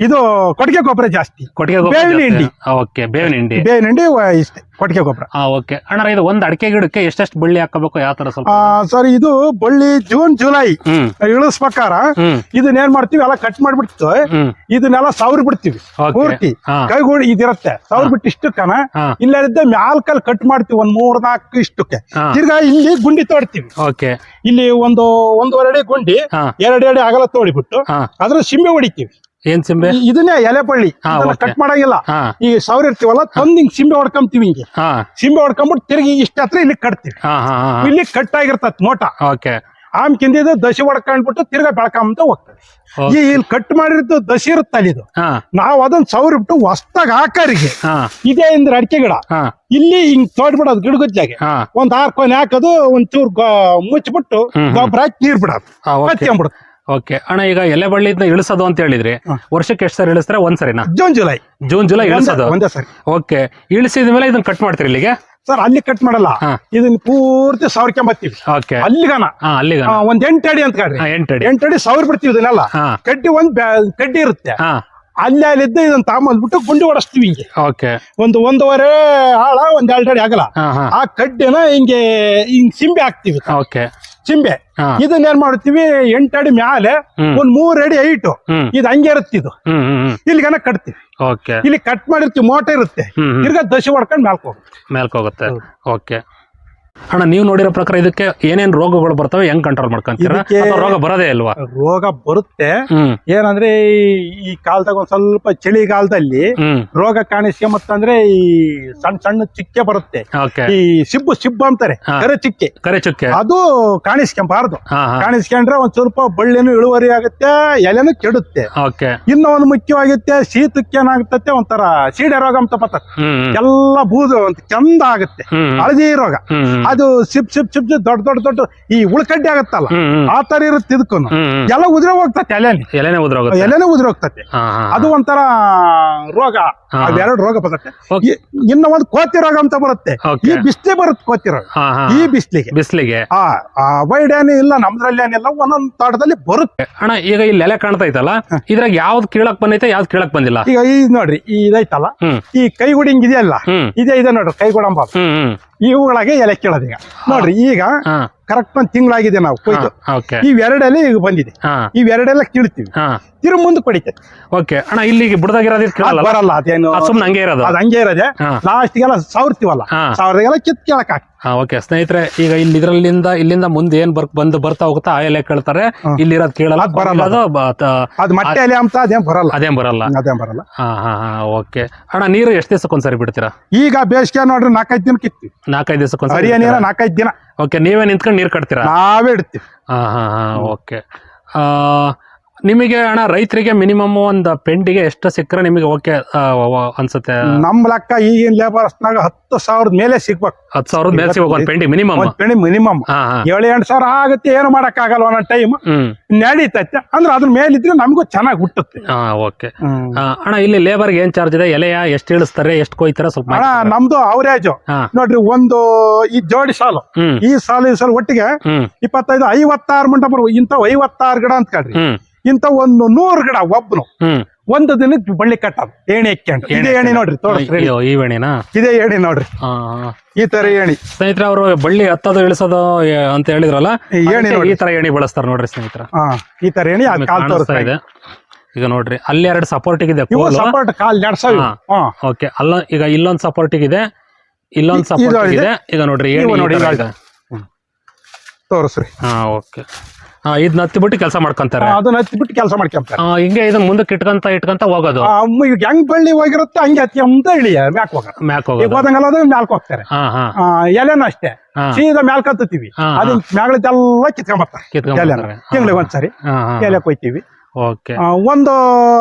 ಇದು ಕೊಟ್ಟಿಗೆ ಗೊಬ್ಬರ ಜಾಸ್ತಿ. ಕೊಟ್ಟಿಗೆ ಬೇವಿನ ಹಿಂಡಿ. ಓಕೆ ಬೇವಿನ ಹಿಂಡಿ. ಬೇವಿನ ಹಿಂಡಿ ವ- ಇಷ್ಟೇ ಕೊಟ್ಟಿಗೆ ಗೊಬ್ಬರ. ಆ, ಓಕೆ. ಅಣ್ಣ ಇದು ಒಂದ್ ಅಡಿಕೆ ಗಿಡಕ್ಕೆ ಎಷ್ಟೆಷ್ಟು ಬಳ್ಳಿ ಹಾಕಬೇಕು? ಯಾವ ತರ ಸ್ವಲ್ಪ ಸರ್ ಇದು ಬಳ್ಳಿ ಜೂನ್ ಜುಲೈ ಹ್ಮ್. ಪ್ರಕಾರ ಹ್ಮ್. ಇದನ್ನ ಏನ್ ಮಾಡ್ತೀವಿ ಎಲ್ಲ ಕಟ್ ಮಾಡ್ಬಿಡ್ತು ಹ್ಮ್. ಇದನ್ನೆಲ್ಲ ಸಾವಿರ ಬಿಡ್ತೀವಿ. Okay. ಪೂರ್ತಿ. ಹಾ. ಕೈಗೂಡಿ ಇದಿರತ್ತೆ. ಸಾವಿರ ಬಿಟ್ಟು ಇಷ್ಟಕ್ಕನ ಹಾ. ಇಲ್ಲದಿದ್ದ ಮ್ಯಾಲ್ಕಲ್ ಕಟ್ ಮಾಡ್ತೀವಿ ಒಂದ್ ಮೂರ್ ನಾಲ್ಕು ಇಷ್ಟಕ್ಕೆ. ಹಾ. ತಿರ್ಗಾ ಇಲ್ಲಿ ಗುಂಡಿ ತೋಡ್ತೀವಿ. ಓಕೆ. ಇಲ್ಲಿ ಒಂದು ಒಂದೂವರೆ ಅಡಿ ಗುಂಡಿ ಹಾ. ಆಗಲ್ಲ ಅಡಿ ಅಗಲ ತೋಡಿಬಿಟ್ಟು ಹಾ. ಅದ್ರ ಸಿಂಬೆ ಹೊಡಿತೀವಿ. ಏನ್ ಸಿಂಬೆ? ಇದನ್ನೇ ಎಲೆಪಳ್ಳಿ. ಕಟ್ ಮಾಡಂಗಿಲ್ಲ. ಈ ಸಾವಿರ ಇರ್ತೀವಲ್ಲ ತಂದ್ ಹಿಂಗ್ ಸಿಂಬೆ ಹೊಡ್ಕೊಂತೀವಿ ಹಿಂಗೆ. ಸಿಂಬೆ ಹೊಡ್ಕೊಂಬಿಟ್ಟು ತಿರುಗಿ ಇಷ್ಟ ಹತ್ರ ಇಲ್ಲಿ ಕಟ್ತೀವಿ. ಇಲ್ಲಿ ಕಟ್ ಆಗಿರ್ತತ್ ನೋಟ ಓಕೆ. ಆಮ್ಕಿಂದ ದಶಿ ಹೊಡ್ಕೊಂಡ್ಬಿಟ್ಟು ತಿರ್ಗಾ ಬೆಳ್ಕೊಂಬಂತ ಹೋಗ್ತದೆ. ಈ ಇಲ್ಲಿ ಕಟ್ ಮಾಡಿರೋದು ದಶಿ ಇರುತ್ತಲ್ಲ ಇದು. ನಾವ್ ಅದನ್ನ ಸೌರ್ ಬಿಟ್ಟು ಹೊಸ್ತಾಗ ಹಾಕರಿಗೆ. ಇದೆ ಇದೇ ಅಂದ್ರೆ ಅಡಿಕೆ ಗಿಡ. ಇಲ್ಲಿ ಹಿಂಗ್ ತೋಡ್ಬಿಡೋದು ಗಿಡಗುಜ್ಜಾಗೆ. ಒಂದ್ ಆರ್ ಕೊನೆ ಹಾಕೋದು ಒಂಚೂರು ಮುಚ್ಚಿಬಿಟ್ಟು ಹ್ಮ್, ಹ್ಮ್. ಗೊಬ್ಬರ ಹಾಕಿ ನೀರ್ ಬಿಡೋದು. ಮತ್ತೆ ಓಕೆ ಅಣ್ಣ ಈಗ ಎಲೆ ಬಳ್ಳಿದ್ನ ಇಳಿಸೋದು ಅಂತ ಹೇಳಿದ್ರಿ ವರ್ಷಕ್ಕೆ ಎಷ್ಟು ಸರಿ ಇಳಿಸ್ತಾರೆ? ಒಂದ್ ಸರಿನಾ? June July. ಜೂನ್ ಜುಲೈ ಇಳಿಸೋದು. ಒಂದೇ- ಸರಿ. ಓಕೆ ಇಳಿಸಿದ ಮೇಲೆ ಇದನ್ನ ಕಟ್ ಮಾಡ್ತೀರಿ ಇಲ್ಲಿಗೆ? ಸರ್ ಅಲ್ಲಿ ಕಟ್ ಮಾಡಲ್ಲ. ಇದನ್ನ ಪೂರ್ತಿ ಸಾವಿರ್ಕೊಂಬತ್ತೀವಿ ಓಕೆ ಅಲ್ಲಿಗನ ಹಾ ಅಲ್ಲಿಗ ಆ, ಒಂದ್ ಎಂಟು ಅಡಿ ಅಂತ ಕಾಡ್ರಿ ಎಂಟು ಎಂಟಡಿ ಎಂಟು ಅಡಿ ಸಾವಿರ ಬಿಡ್ತೀವಿ ಇದನ್ನೆಲ್ಲ. ಕಡ್ಡಿ ಒಂದ್ ಕಡ್ಡಿ ಇರುತ್ತೆ. ಹಾ. ಅಲ್ಲಿ ಅಲ್ಲಿದ್ದ ಇದನ್ನ ತಾಮಂದ್ಬಿಟ್ಟು ಗುಂಡಿ ಹೊಡಸ್ತೀವಿ ಹಿಂಗೆ. ಓಕೆ ಒಂದು ಒಂದೂವರೆ ಆಳ ಒಂದ್ ಎರಡು ಅಡಿ ಆಗಲ್ಲ. ಆ ಕಡ್ಡಿನ ಹಿಂಗೆ ಹಿಂಗ್ ಸಿಂಬೆ ಹಾಕ್ತಿವಿ. ಓಕೆ ಹಾ. ಇದನ್ನ ಏನ್ ಮಾಡ್ತೀವಿ ಎಂಟು ಅಡಿ ಮ್ಯಾಲೆ. ಒಂದ್ ಮೂರ್ ಅಡಿ ಐಟು ಇದು ಹಂಗೆ ಇರುತ್ತೆ ಇದು. ಇಲ್ಲಿಗನ ಕಟ್ತೀವಿ. ಇಲ್ಲಿ ಕಟ್ ಮಾಡಿರ್ತೀವಿ ಮೋಟ ಇರುತ್ತೆ. ತಿರ್ಗ ದಶೆ ಹೊಡ್ಕೊಂಡು ಮ್ಯಾಲ್ಕ್ ಹೋಗುತ್ತೆ. ಮೇಲ್ಕ್ ಹೋಗುತ್ತೆ. ಓಕೆ. ಅಣ್ಣ ನೀವು ನೋಡಿರೋ ಪ್ರಕಾರ ಇದಕ್ಕೆ ಏನೇನ್ ರೋಗಗಳು ಬರ್ತವೆ ಹೆಂಗ್ ಕಂಟ್ರೋಲ್ ಮಾಡ್ಕೊಂತೀರಾ? ಇದಕ್ಕೆ- ಅಥವಾ ರೋಗ ಬರೋದೇ ಇಲ್ವಾ? ರೋಗ ಬರುತ್ತೆ. ಹ್ಮ್. ಏನಂದ್ರೆ ಈ- ಈ ಕಾಲದಾಗ ಒಂದ್ ಸ್ವಲ್ಪ ಚಳಿಗಾಲದಲ್ಲಿ ಹ್ಮ್. ರೋಗ ಕಾಣಿಸ್ಕೊಂಬತ್ತಂದ್ರೆ ಈ ಸಣ್ಣ ಸಣ್ಣ ಚಿಕ್ಕೆ ಬರುತ್ತೆ. ಓಕೆ. ಈ ಸಿಬ್ಬು ಸಿಬ್ಬು ಅಂತಾರೆ ಹಾ. ಕರೆ ಚಿಕ್ಕೆ. ಕರೆ ಚುಕ್ಕೆ. ಅದು ಕಾಣಿಸ್ಕೊಂಬಾರ್ದು. ಹಾ ಹಾ. ಕಾಣಿಸ್ಕೊಂಡ್ರೆ ಒಂದ್ ಸ್ವಲ್ಪ ಬಳ್ಳಿನೂ ಇಳುವರಿ ಆಗುತ್ತೆ ಎಲೆನೂ ಕೆಡುತ್ತೆ. ಓಕೆ. ಇನ್ನು ಒಂದು ಮುಖ್ಯವಾಗುತ್ತೆ ಶೀತಕ್ಕೆ ಏನಾಗುತ್ತೆ ಒಂಥರ ಸೀಡೆ ರೋಗ ಅಂತ ಬರ್ತದೆ. ಹ್ಮ್ ಎಲ್ಲ ಬೂದು ಅಂತ ಚಂದ ಆಗುತ್ತೆ. ಹ್ಮ್. ಹಳದಿ ರೋಗ. ಹ್ಮ್ ಹ್ಮ್. ಅದು ಸಿಪ್ ಸಿಪ್ ಸಿಪ್ ದೊಡ್ಡ ದೊಡ್ಡ ದೊಡ್ಡ ಈ ಉಳ್ಕಡ್ಡಿ ಆಗತ್ತಲ್ಲ? ಆ ತರ ಇರುತ್ತೆ ಇದಕ್ಕೂ ಎಲ್ಲ ಉದ್ರ ಹೋಗ್ತತೆ ಎಲೆನಿ ಎಲೆನೇ ಉದ್ರೋಗುತ್ತೆ. ಎಲೆನೇ ಉದ್ರ ಹೋಗ್ತತೆ ಅದು ಒಂಥರ ರೋಗ. ಅದೆರಡು ಅವೆರಡು ರೋಗ ಬರುತ್ತೆ. ಇನ್ನ ಒಂದು ಕೋತಿ ರೋಗ ಅಂತ ಬರುತ್ತೆ. ಈ ಬಿಸ್ಲಿ ಬರುತ್ತೆ ಕೋತಿ ರೋಗ. ಈ ಬಿಸ್ಲಿಗೆ. ಬಿಸ್ಲಿಗೆ. ಆ ಅವಾಯ್ಡ್ ಇಲ್ಲ ನಮ್ದ್ರಲ್ಲಿ ಏನಿಲ್ಲ ಒಂದೊಂದ್ ತೋಟದಲ್ಲಿ ಬರುತ್ತೆ. ಅಣ್ಣ ಈಗ ಇಲ್ಲಿ ಎಲೆ ಕಾಣ್ತಾ ಇತ್ತಲ್ಲ ಇದ್ರಾಗ ಯಾವ್ದು ಕೀಳಕ್ ಬಂದೈತೆ ಯಾವ್ದು ಕೀಳಕ್ ಬಂದಿಲ್ಲ? ಈಗ ಈ ನೋಡ್ರಿ ಈ ಇದೈತಲ್ಲ ಈ ಕೈಗುಡಿ ಹಿಂಗ್ ಇದೆಯಲ್ಲ? ಹ್ಮ್. ಇದೇ ಇದೆ ನೋಡ್ರಿ ಕೈಗುಡಂಬ. ಇವುಗಳಿಗೆ ಎಲೆ ಕೇಳೋದೀಗ ನೋಡ್ರಿ ಈಗ ಕರೆಕ್ಟ್ ಒಂದ್ ತಿಂಗಳಾಗಿದೆ ನಾವು ಕೊಯ್ದು. ಓಕೆ ಇವೆರಡೆಲೆ ಈಗ ಬಂದಿದೆ. ಇವೆರಡೆಲ್ಲ ಕೀಳ್ತೀವಿ. ತಿರು ಮುಂದೆ ಕೊಡಿತೈತೆ ಓಕೆ ಅಣ್ಣ ಇಲ್ಲಿಗೆ ಬುಡದಾಗಿರೋದು ಅದ್ ಕೇಳಲ್ಲ? ಬರಲ್ಲ ಅದೇನು ಅದು ಸುಮ್ನೆ ಹಂಗೆ ಇರೋದು? ಅದು ಹಂಗೆ ಇರೋದೆ. ಲಾಸ್ಟ್ಗೆಲ್ಲ ಸಾವಿರ್ತೀವಲ್ಲ. ಸಾವಿರದಾಗೆಲ್ಲ ಕಿತ್ ಕೇಳಕ್ ಹಾಕಿ ಹಾ ಓಕೆ ಸ್ನೇಹಿತರೆ ಈಗ ಇಲ್ಲಿ ಇದ್ರಲ್ಲಿಂದ ಇಲ್ಲಿಂದ ಮುಂದೆ ಏನ್ ಬರ್ ಬಂದು ಬರ್ತಾ ಹೋಗುತ್ತಾ ಆ ಎಲೆ ಕೇಳ್ತಾರೆ. ಇಲ್ಲಿ ಇಲ್ಲಿರೋದು ಕೇಳಲ್ಲ. ಅದ್ ಬರಲ್ಲ ಅದು. ಮತ್ತೆ ಅದ್ ಎಲೆ ಅಂತ ಅದೇನ್ ಬರಲ್ಲ. ಅದೇನ್ ಬರಲ್ಲ. ಅದೇನ್ ಬರಲ್ಲ. ಹಾ ಹಾ ಹಾ ಓಕೆ ಅಣ್ಣ ನೀರು ಎಷ್ಟು ದಿವಸಕ್ಕೊಂದ್ಸರಿ ಬಿಡ್ತೀರಾ? ಈಗ ಬೇಸಿಗೆ ನೋಡ್ರಿ ನಾಲ್ಕೈದು ದಿನ ಕಿತ್ತಿ ನಾಲ್ಕೈದು ದಿವಸಕ್ಕೊಂದ್ಸರಿ ಸರಿಯ ನೀರ ನಾಲ್ಕೈದು ದಿನ. ಓಕೆ ನೀವೇ ನಿಂತ್ಕೊಂಡು ನೀರು ಕಟ್ತೀರಾ? ನಾವೇ ಇಡ್ತೀವಿ. ಹಾ ಹಾ ಹಾ ಓಕೆ ನಿಮಗೆ ಹಣ ರೈತರಿಗೆ ಮಿನಿಮಮ್ ಒಂದು ಪೆಂಡಿಗೆ ಎಷ್ಟು ಸಿಕ್ಕರೆ ನಿಮಗೆ ಓಕೆ ಅನ್ಸುತ್ತೆ? ನಮ್ ಲೆಕ್ಕ ಈಗಿನ ಲೇಬರ್ಸ್ನಾಗ ಹತ್ತು ಸಾವಿರದ ಮೇಲೆ ಸಿಗ್ಬೇಕು. ಹತ್ತು ಸಾವಿರದ ಮೇಲೆ ಸಿಗ್ಬೇಕು ಒಂದು ಪೆಂಡಿ ಮಿನಿಮಮ್ ಪೆಂಡಿ ಮಿನಿಮಮ್ ಏಳು ಎಂಟು ಸಾವಿರ ಆಗುತ್ತೆ ಏನು ಮಾಡಕ್ ಆಗಲ್ಲ ಒಂದೊಂದು ಟೈಮ್ ನಡೀತೈತೆ. ಅಂದ್ರೆ ಅದ್ರ ಮೇಲಿದ್ರೆ ನಮಗೂ ಚೆನ್ನಾಗಿ ಹುಟ್ಟುತ್ತೆ. ಹಾ ಓಕೆ ಅಣ್ಣ ಇಲ್ಲಿ ಲೇಬರ್ಗೆ ಏನ್ ಚಾರ್ಜ್ ಇದೆ? ಎಲೆಯ ಎಷ್ಟು ಇಳಿಸ್ತಾರೆ ಎಷ್ಟು ಕೊಯ್ತಾರೆ? ಸ್ವಲ್ಪ ಅಣ್ಣ ನಮ್ದು ಅವರೇಜ್ ನೋಡ್ರಿ ಒಂದು ಈ ಜೋಡಿ ಸಾಲು. ಈ ಸಾಲು ಈ ಸಾಲು ಒಟ್ಟಿಗೆ ಇಪ್ಪತ್ತೈದು ಐವತ್ತಾರು ಮಂಟ ಬರುವ ಇಂಥವು ಐವತ್ತಾರು ಗಿಡ ಅಂತ ಕಡ್ರಿ ಇಂಥ ಒಂದು ನೂರು ಗಿಡ ಒಬ್ನು ಹ್ಮ್. ಒಂದು ದಿನಕ್ಕೆ ಬಳ್ಳಿ ಕಟ್ಟದು. ಏಣಿ ಎಕ್ಕೊಂಡು ಇದೇ ಏಣಿ ನೋಡ್ರಿ ತೋರಿಸ್ರಿ ಅಯ್ಯೋ, ಈ ವೇಣಿನಾ ಇದೇ ಏಣಿ ನೋಡ್ರಿ. ಹಾ ಹಾ. ಈ ತರ ಏಣಿ. ಸ್ನೇಹಿತರೆ ಅವರು ಬಳ್ಳಿ ಹತ್ತೋದು ಇಳಿಸೋದು ಏ- ಅಂತ ಹೇಳಿದ್ರಲ್ಲ ಈ ಏಣಿ ಅದಕ್ಕೆ ಈ ತರ ಎಣಿ ಬಳಸ್ತಾರೆ ನೋಡ್ರಿ ಸ್ನೇಹಿತರ. ಹಾ ಈ ತರ ಏಣಿ ಅದ್ ಕಾಲ್ ಕಾಣಿಸ್ತಾ ತೋರಿಸ್ತಾ ಇದೆ. ಈಗ ನೋಡ್ರಿ ಅಲ್ಲಿ ಎರಡು ಸಪೋರ್ಟಿಗೆ ಇದೆ ಇವು ಸಪೋರ್ಟ್ ಕಾಲ್ ನಡ್ಸವ್ ಹಾ. ಹಾ. ಓಕೆ ಅಲ್ಲ ಈಗ ಇಲ್ಲೊಂದ್ ಸಪೋರ್ಟಿಗೆ ಇದೆ ಇಲ್ಲೊಂದ್ ಇದು ಸಪೋರ್ಟ್ ಇದೆ. ಇದೆ. ಈಗ ನೋಡ್ರಿ ಏಣಿ ಇವು ನೋಡಿ ಇದೆ. ತೋರಿಸ್ರಿ. ಹಾ ಓಕೆ ಇದನ್ನ ಹತ್ತಿಬಿಟ್ಟು ಕೆಲಸ ಮಾಡ್ಕೊಂತಾರೆ. ಅದನ್ನ ಹಚ್ಚಿಬಿಟ್ಟು ಕೆಲಸ ಮಾಡ್ಕೊಂತಾರೆ. ಹಿಂಗೆ ಇದನ್ನ ಮುಂದಕ್ಕೆ ಇಟ್ಕೊಂತ ಇಟ್ಕೊಂತ ಹೋಗೋದು. ಅಮ್ಮ ಈಗ ಹೆಂಗ್ ಬಳ್ಳಿ ಹೋಗಿರುತ್ತೆ ಹಂಗೆ ಅಂತ ಇಳಿ ಮ್ಯಾಕ್ ಹೋಗ ಮ್ಯಾಕ್ ಹೋಗೋದು. ಹೋದಂಗಲ್ಲ ಅದು ಮ್ಯಾಲ್ಕ್ ಹೋಗ್ತಾರೆ. ಎಲೆನ ಅಷ್ಟೇ. ಸೀದಾ ಮ್ಯಾಲ್ಕ್ ಹತ್ತುತ್ತೀವಿ ಹಾ, ಅದನ್ನ ಮ್ಯಾಗಳದೆಲ್ಲ ಕಿತ್ಕೊಂಬರ್ತಾರೆ. ಕಿತ್ಕೊಂಡ್ ಎಲೆನ. ಬರ್ತಾರೆ. ತಿಂಗಳಿಗೆ ಒಂದ್ಸರಿ ಎಲೆ ಕೊಯ್ತೀವಿ. ಓಕೆ. ಆ, ಒಂದು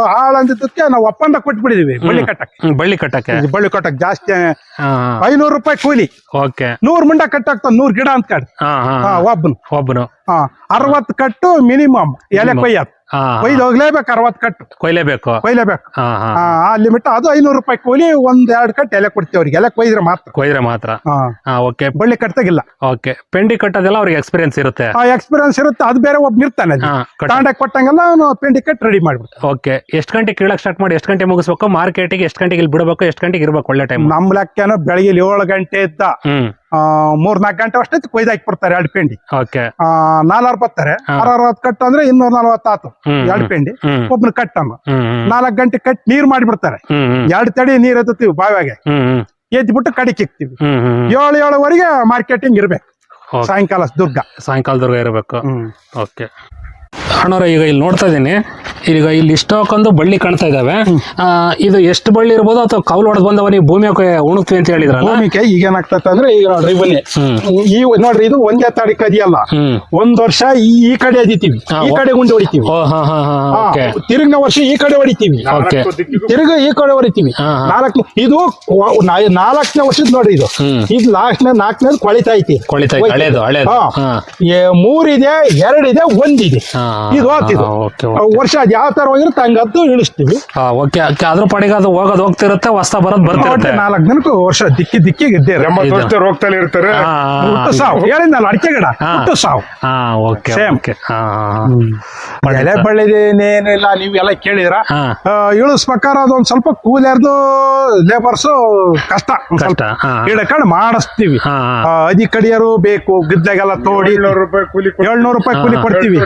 ಆಳ್ ಅಂದಿದ್ದಕ್ಕೆ ನಾವು ಒಪ್ಪಂದ ಕೊಟ್ಬಿಟ್ಟಿದೀವಿ ಬಳ್ಳಿ ಕಟ್ಟಕ್ಕೆ. ಬಳ್ಳಿ ಕಟ್ಟಕ್ಕೆ. ಇದು ಬಳ್ಳಿ ಕಟ್ಟಕ್ ಜಾಸ್ತಿ ಹಾ. ಐನೂರು ರೂಪಾಯಿ ಕೂಲಿ. ಓಕೆ. ನೂರ್ ಮುಂಡ ಕಟ್ಟಾಕ್ತ ನೂರ್ ಗಿಡ ಅಂತ ಕಟ್ ಹಾ ಹಾ ಒಬ್ಬನು. ಒಬ್ಬನು. ಹಾ ಅರವತ್ತು ಕಟ್ಟು ಮಿನಿಮಮ್. ಎಲೆ ಕೊಯ್ಯತ್ ಹಾ ಕೊಯ್ದು ಹೋಗ್ಲೇಬೇಕು ಅರವತ್ ಕಟ್ ಕೊಯ್ಲೇಬೇಕು. ಕೊಯ್ಲೇಬೇಕು. ಆ, ಲಿಮಿಟ್ ಅದು ಐನೂರು ರೂಪಾಯಿ ಕೂಲಿ ಒಂದ್ ಎರಡ್ ಕಟ್ ಎಲೆ ಕೊಡ್ತೀವಿ ಅವ್ರಿಗೆ. ಎಲೆ ಕೊಯ್ದ್ರೆ ಮಾತ್ರ. ಕೊಯ್ದ್ರೆ ಮಾತ್ರ. ಓಕೆ ಬಳ್ಳಿ ಕಟ್ತಾಗಿಲ್ಲ ಓಕೆ ಪೆಂಡಿ ಕಟ್ಟೋದೆಲ್ಲ ಅವ್ರಿಗೆ ಎಕ್ಸ್ಪೀರಿಯನ್ಸ್ ಇರುತ್ತೆ. ಆ ಎಕ್ಸ್ಪೀರಿಯನ್ಸ್ ಇರುತ್ತೆ. ಅದು ಬೇರೆ ಒಬ್ಬ ನಿರ್ತಾನೆ ತಾಂಡಕ್ ಕೊಟ್ಟಂಗೆಲ್ಲ ಅವನು ಪೆಂಡಿ ಕಟ್ ರೆಡಿ ಮಾಡ್ಬಿಡ್ತಾನೆ. ಓಕೆ ಎಷ್ಟು ಗಂಟೆ ಕೀಳಕ್ ಸ್ಟಾರ್ಟ್ ಮಾಡಿ ಎಷ್ಟು ಗಂಟೆ ಮುಗಿಸ್ಬೇಕು? ಮಾರ್ಕೆಟಿಗೆ ಎಷ್ಟು ಗಂಟೆಗೆ ಇಲ್ಲಿ ಬಿಡಬೇಕು ಎಷ್ಟು ಗಂಟೆಗೆ ಇರ್ಬೇಕು ಒಳ್ಳೆ ಟೈಮ್ ನಮ್ ಲೆಕ್ಕನ ಬೆಳಗ್ಗೆ ಏಳು ಗಂಟೆ ಇದ್ದ. ಮೂರ್ ನಾಲ್ಕು ಗಂಟೆ ಅಷ್ಟೇ ಕೊಯ್ದು ಹಾಕಿ ಬಿಡ್ತಾರೆ ಎರಡು ಪೆಂಡಿ. ನಾಲ್ವರು ಬರ್ತಾರೆ ಆರ್ ಅರವತ್ತು ಕಟ್ ಅಂದ್ರೆ ಇನ್ನೂರ ನಲ್ವತ್ತು ಆತು ಎರಡು ಪೆಂಡಿ. ಒಬ್ಬನ ಕಟ್ಟನ್ನು ನಾಲ್ಕು ಗಂಟೆ ಕಟ್ ನೀರ್ ಮಾಡಿಬಿಡ್ತಾರೆ. ಎರಡು ತಡಿ ನೀರ್ ಎತ್ತೀವಿ ಬಾವಿಯಾಗೆ. ಬಿಟ್ಟು ಎದ್ಬಿಟ್ಟು ಕಡಿಕೆ ಇಕ್ತಿವಿ. ಏಳು ಏಳುವರೆಗೆ ಮಾರ್ಕೆಟಿಂಗ್ ಇರ್ಬೇಕು. ದುರ್ಗ ಸಾಯಂಕಾಲ ದುರ್ಗ. ಇರಬೇಕು. ಓಕೆ. ಅಣ್ಣವ್ರೆ ಈಗ ಇಲ್ಲಿ ನೋಡ್ತಾ ಇದ್ದೀನಿ. ಈಗ ಇಲ್ಲಿ ಇಷ್ಟೊಂದು ಬಳ್ಳಿ ಕಾಣ್ತಾ ಇದಾವೆ. ಇದು ಎಷ್ಟು ಬಳ್ಳಿ ಇರ್ಬೋದು ಅಥವಾ ಕೌಲ್ ಹೊಡೆದು ಬಂದವ ನೀವು ಭೂಮಿ ಉಣುಕ್ತೀವಿ ಅಂತ ಹೇಳಿದ್ರಲ್ಲ? ಭೂಮಿಕೆ ಈಗ ಏನಾಗ್ತದೆ ಅಂದ್ರೆ ಈಗ ನೋಡ್ರಿ ಬನ್ನಿ. ಈ ನೋಡ್ರಿ ಇದು ಒಂದೇ ತಾರೀಕು ಅದಿಯಲ್ಲ ಒಂದ್ ವರ್ಷ ಈ ಕಡೆ ಅದಿತೀವಿ. ಈ ಕಡೆ ಗುಂಡಿ ಹೊಡಿತೀವಿ. ತಿರುಗಿನ ವರ್ಷ ಈ ಕಡೆ ಹೊಡಿತೀವಿ. ತಿರುಗ ಈ ಕಡೆ ಹೊಡಿತೀವಿ. ಹಾ. ಇದು ನಾಲ್ಕನೇ ವರ್ಷದ ನೋಡ್ರಿ ಇದು. ಇದು ಲಾಸ್ಟ್ನೇ ನಾಲ್ಕನೇದು ಕೊಳಿತಾ ಐತಿ ಮೂರಿದೆ ಎರಡಿದೆ ಒಂದಿದೆ. ಇದು ಹಾ, ವರ್ಷ ಅದ್ ಯಾವ ತರ ಹೋಗಿರುತ್ತೆ ಹಂಗದ್ದು ಇಳಿಸ್ತೀವಿ ಹಾ ಓಕೆ ಅದ್ರ ಪಡೆಗೆ ಅದು ಹೋಗೋದು ಹೋಗ್ತಿರುತ್ತೆ ಹೊಸ ಬರೋದು ಬರ್ತಿರುತ್ತೆ. ನಾಲ್ಕು ದಿನಕ್ಕೂ ವರ್ಷ ದಿಕ್ಕಿ ದಿಕ್ಕಿ ಇದ್ದೇ ಇರುತ್ತೆ. ಎಂಬತ್ತು ಇದು. ವರ್ಷ ರೋಗ್ತಲೇ ಇರ್ತಾರೆ. ಹುಟ್ಟು ಸಾವು. ಹೇಳಿದ್ನಲ್ಲ ಅಡಿಕೆ ಗಿಡ ಹುಟ್ಟು ಸಾವು. ಓಕೆ ಸೇಮ್ ಎಲೆ ಬಳ್ಳಿದೇನೇನಿಲ್ಲ ನೀವೆಲ್ಲ ಕೇಳಿದ್ರ? ಇಳಿಸ್ಬೇಕಾದ್ರೆ ಅದೊಂದ್ ಸ್ವಲ್ಪ ಕೂಲಿಯರ್ದು ಲೇಬರ್ಸ್ ಕಷ್ಟ. ಕಷ್ಟ ಹಿಡ್ಕೊಂಡು ಮಾಡಿಸ್ತೀವಿ. ಆ, ಅದಿ ಕಡಿಯರು ಬೇಕು ಗಿದ್ದಾಗೆಲ್ಲ ತೋಡಿ. ಏಳ್ನೂರು ರೂಪಾಯಿ ಕೂಲಿ ಕೊಟ್ಟು ಏಳ್ನೂರು ರೂಪಾಯಿ ಕೂಲಿ ಕೊಡ್ತೀವಿ.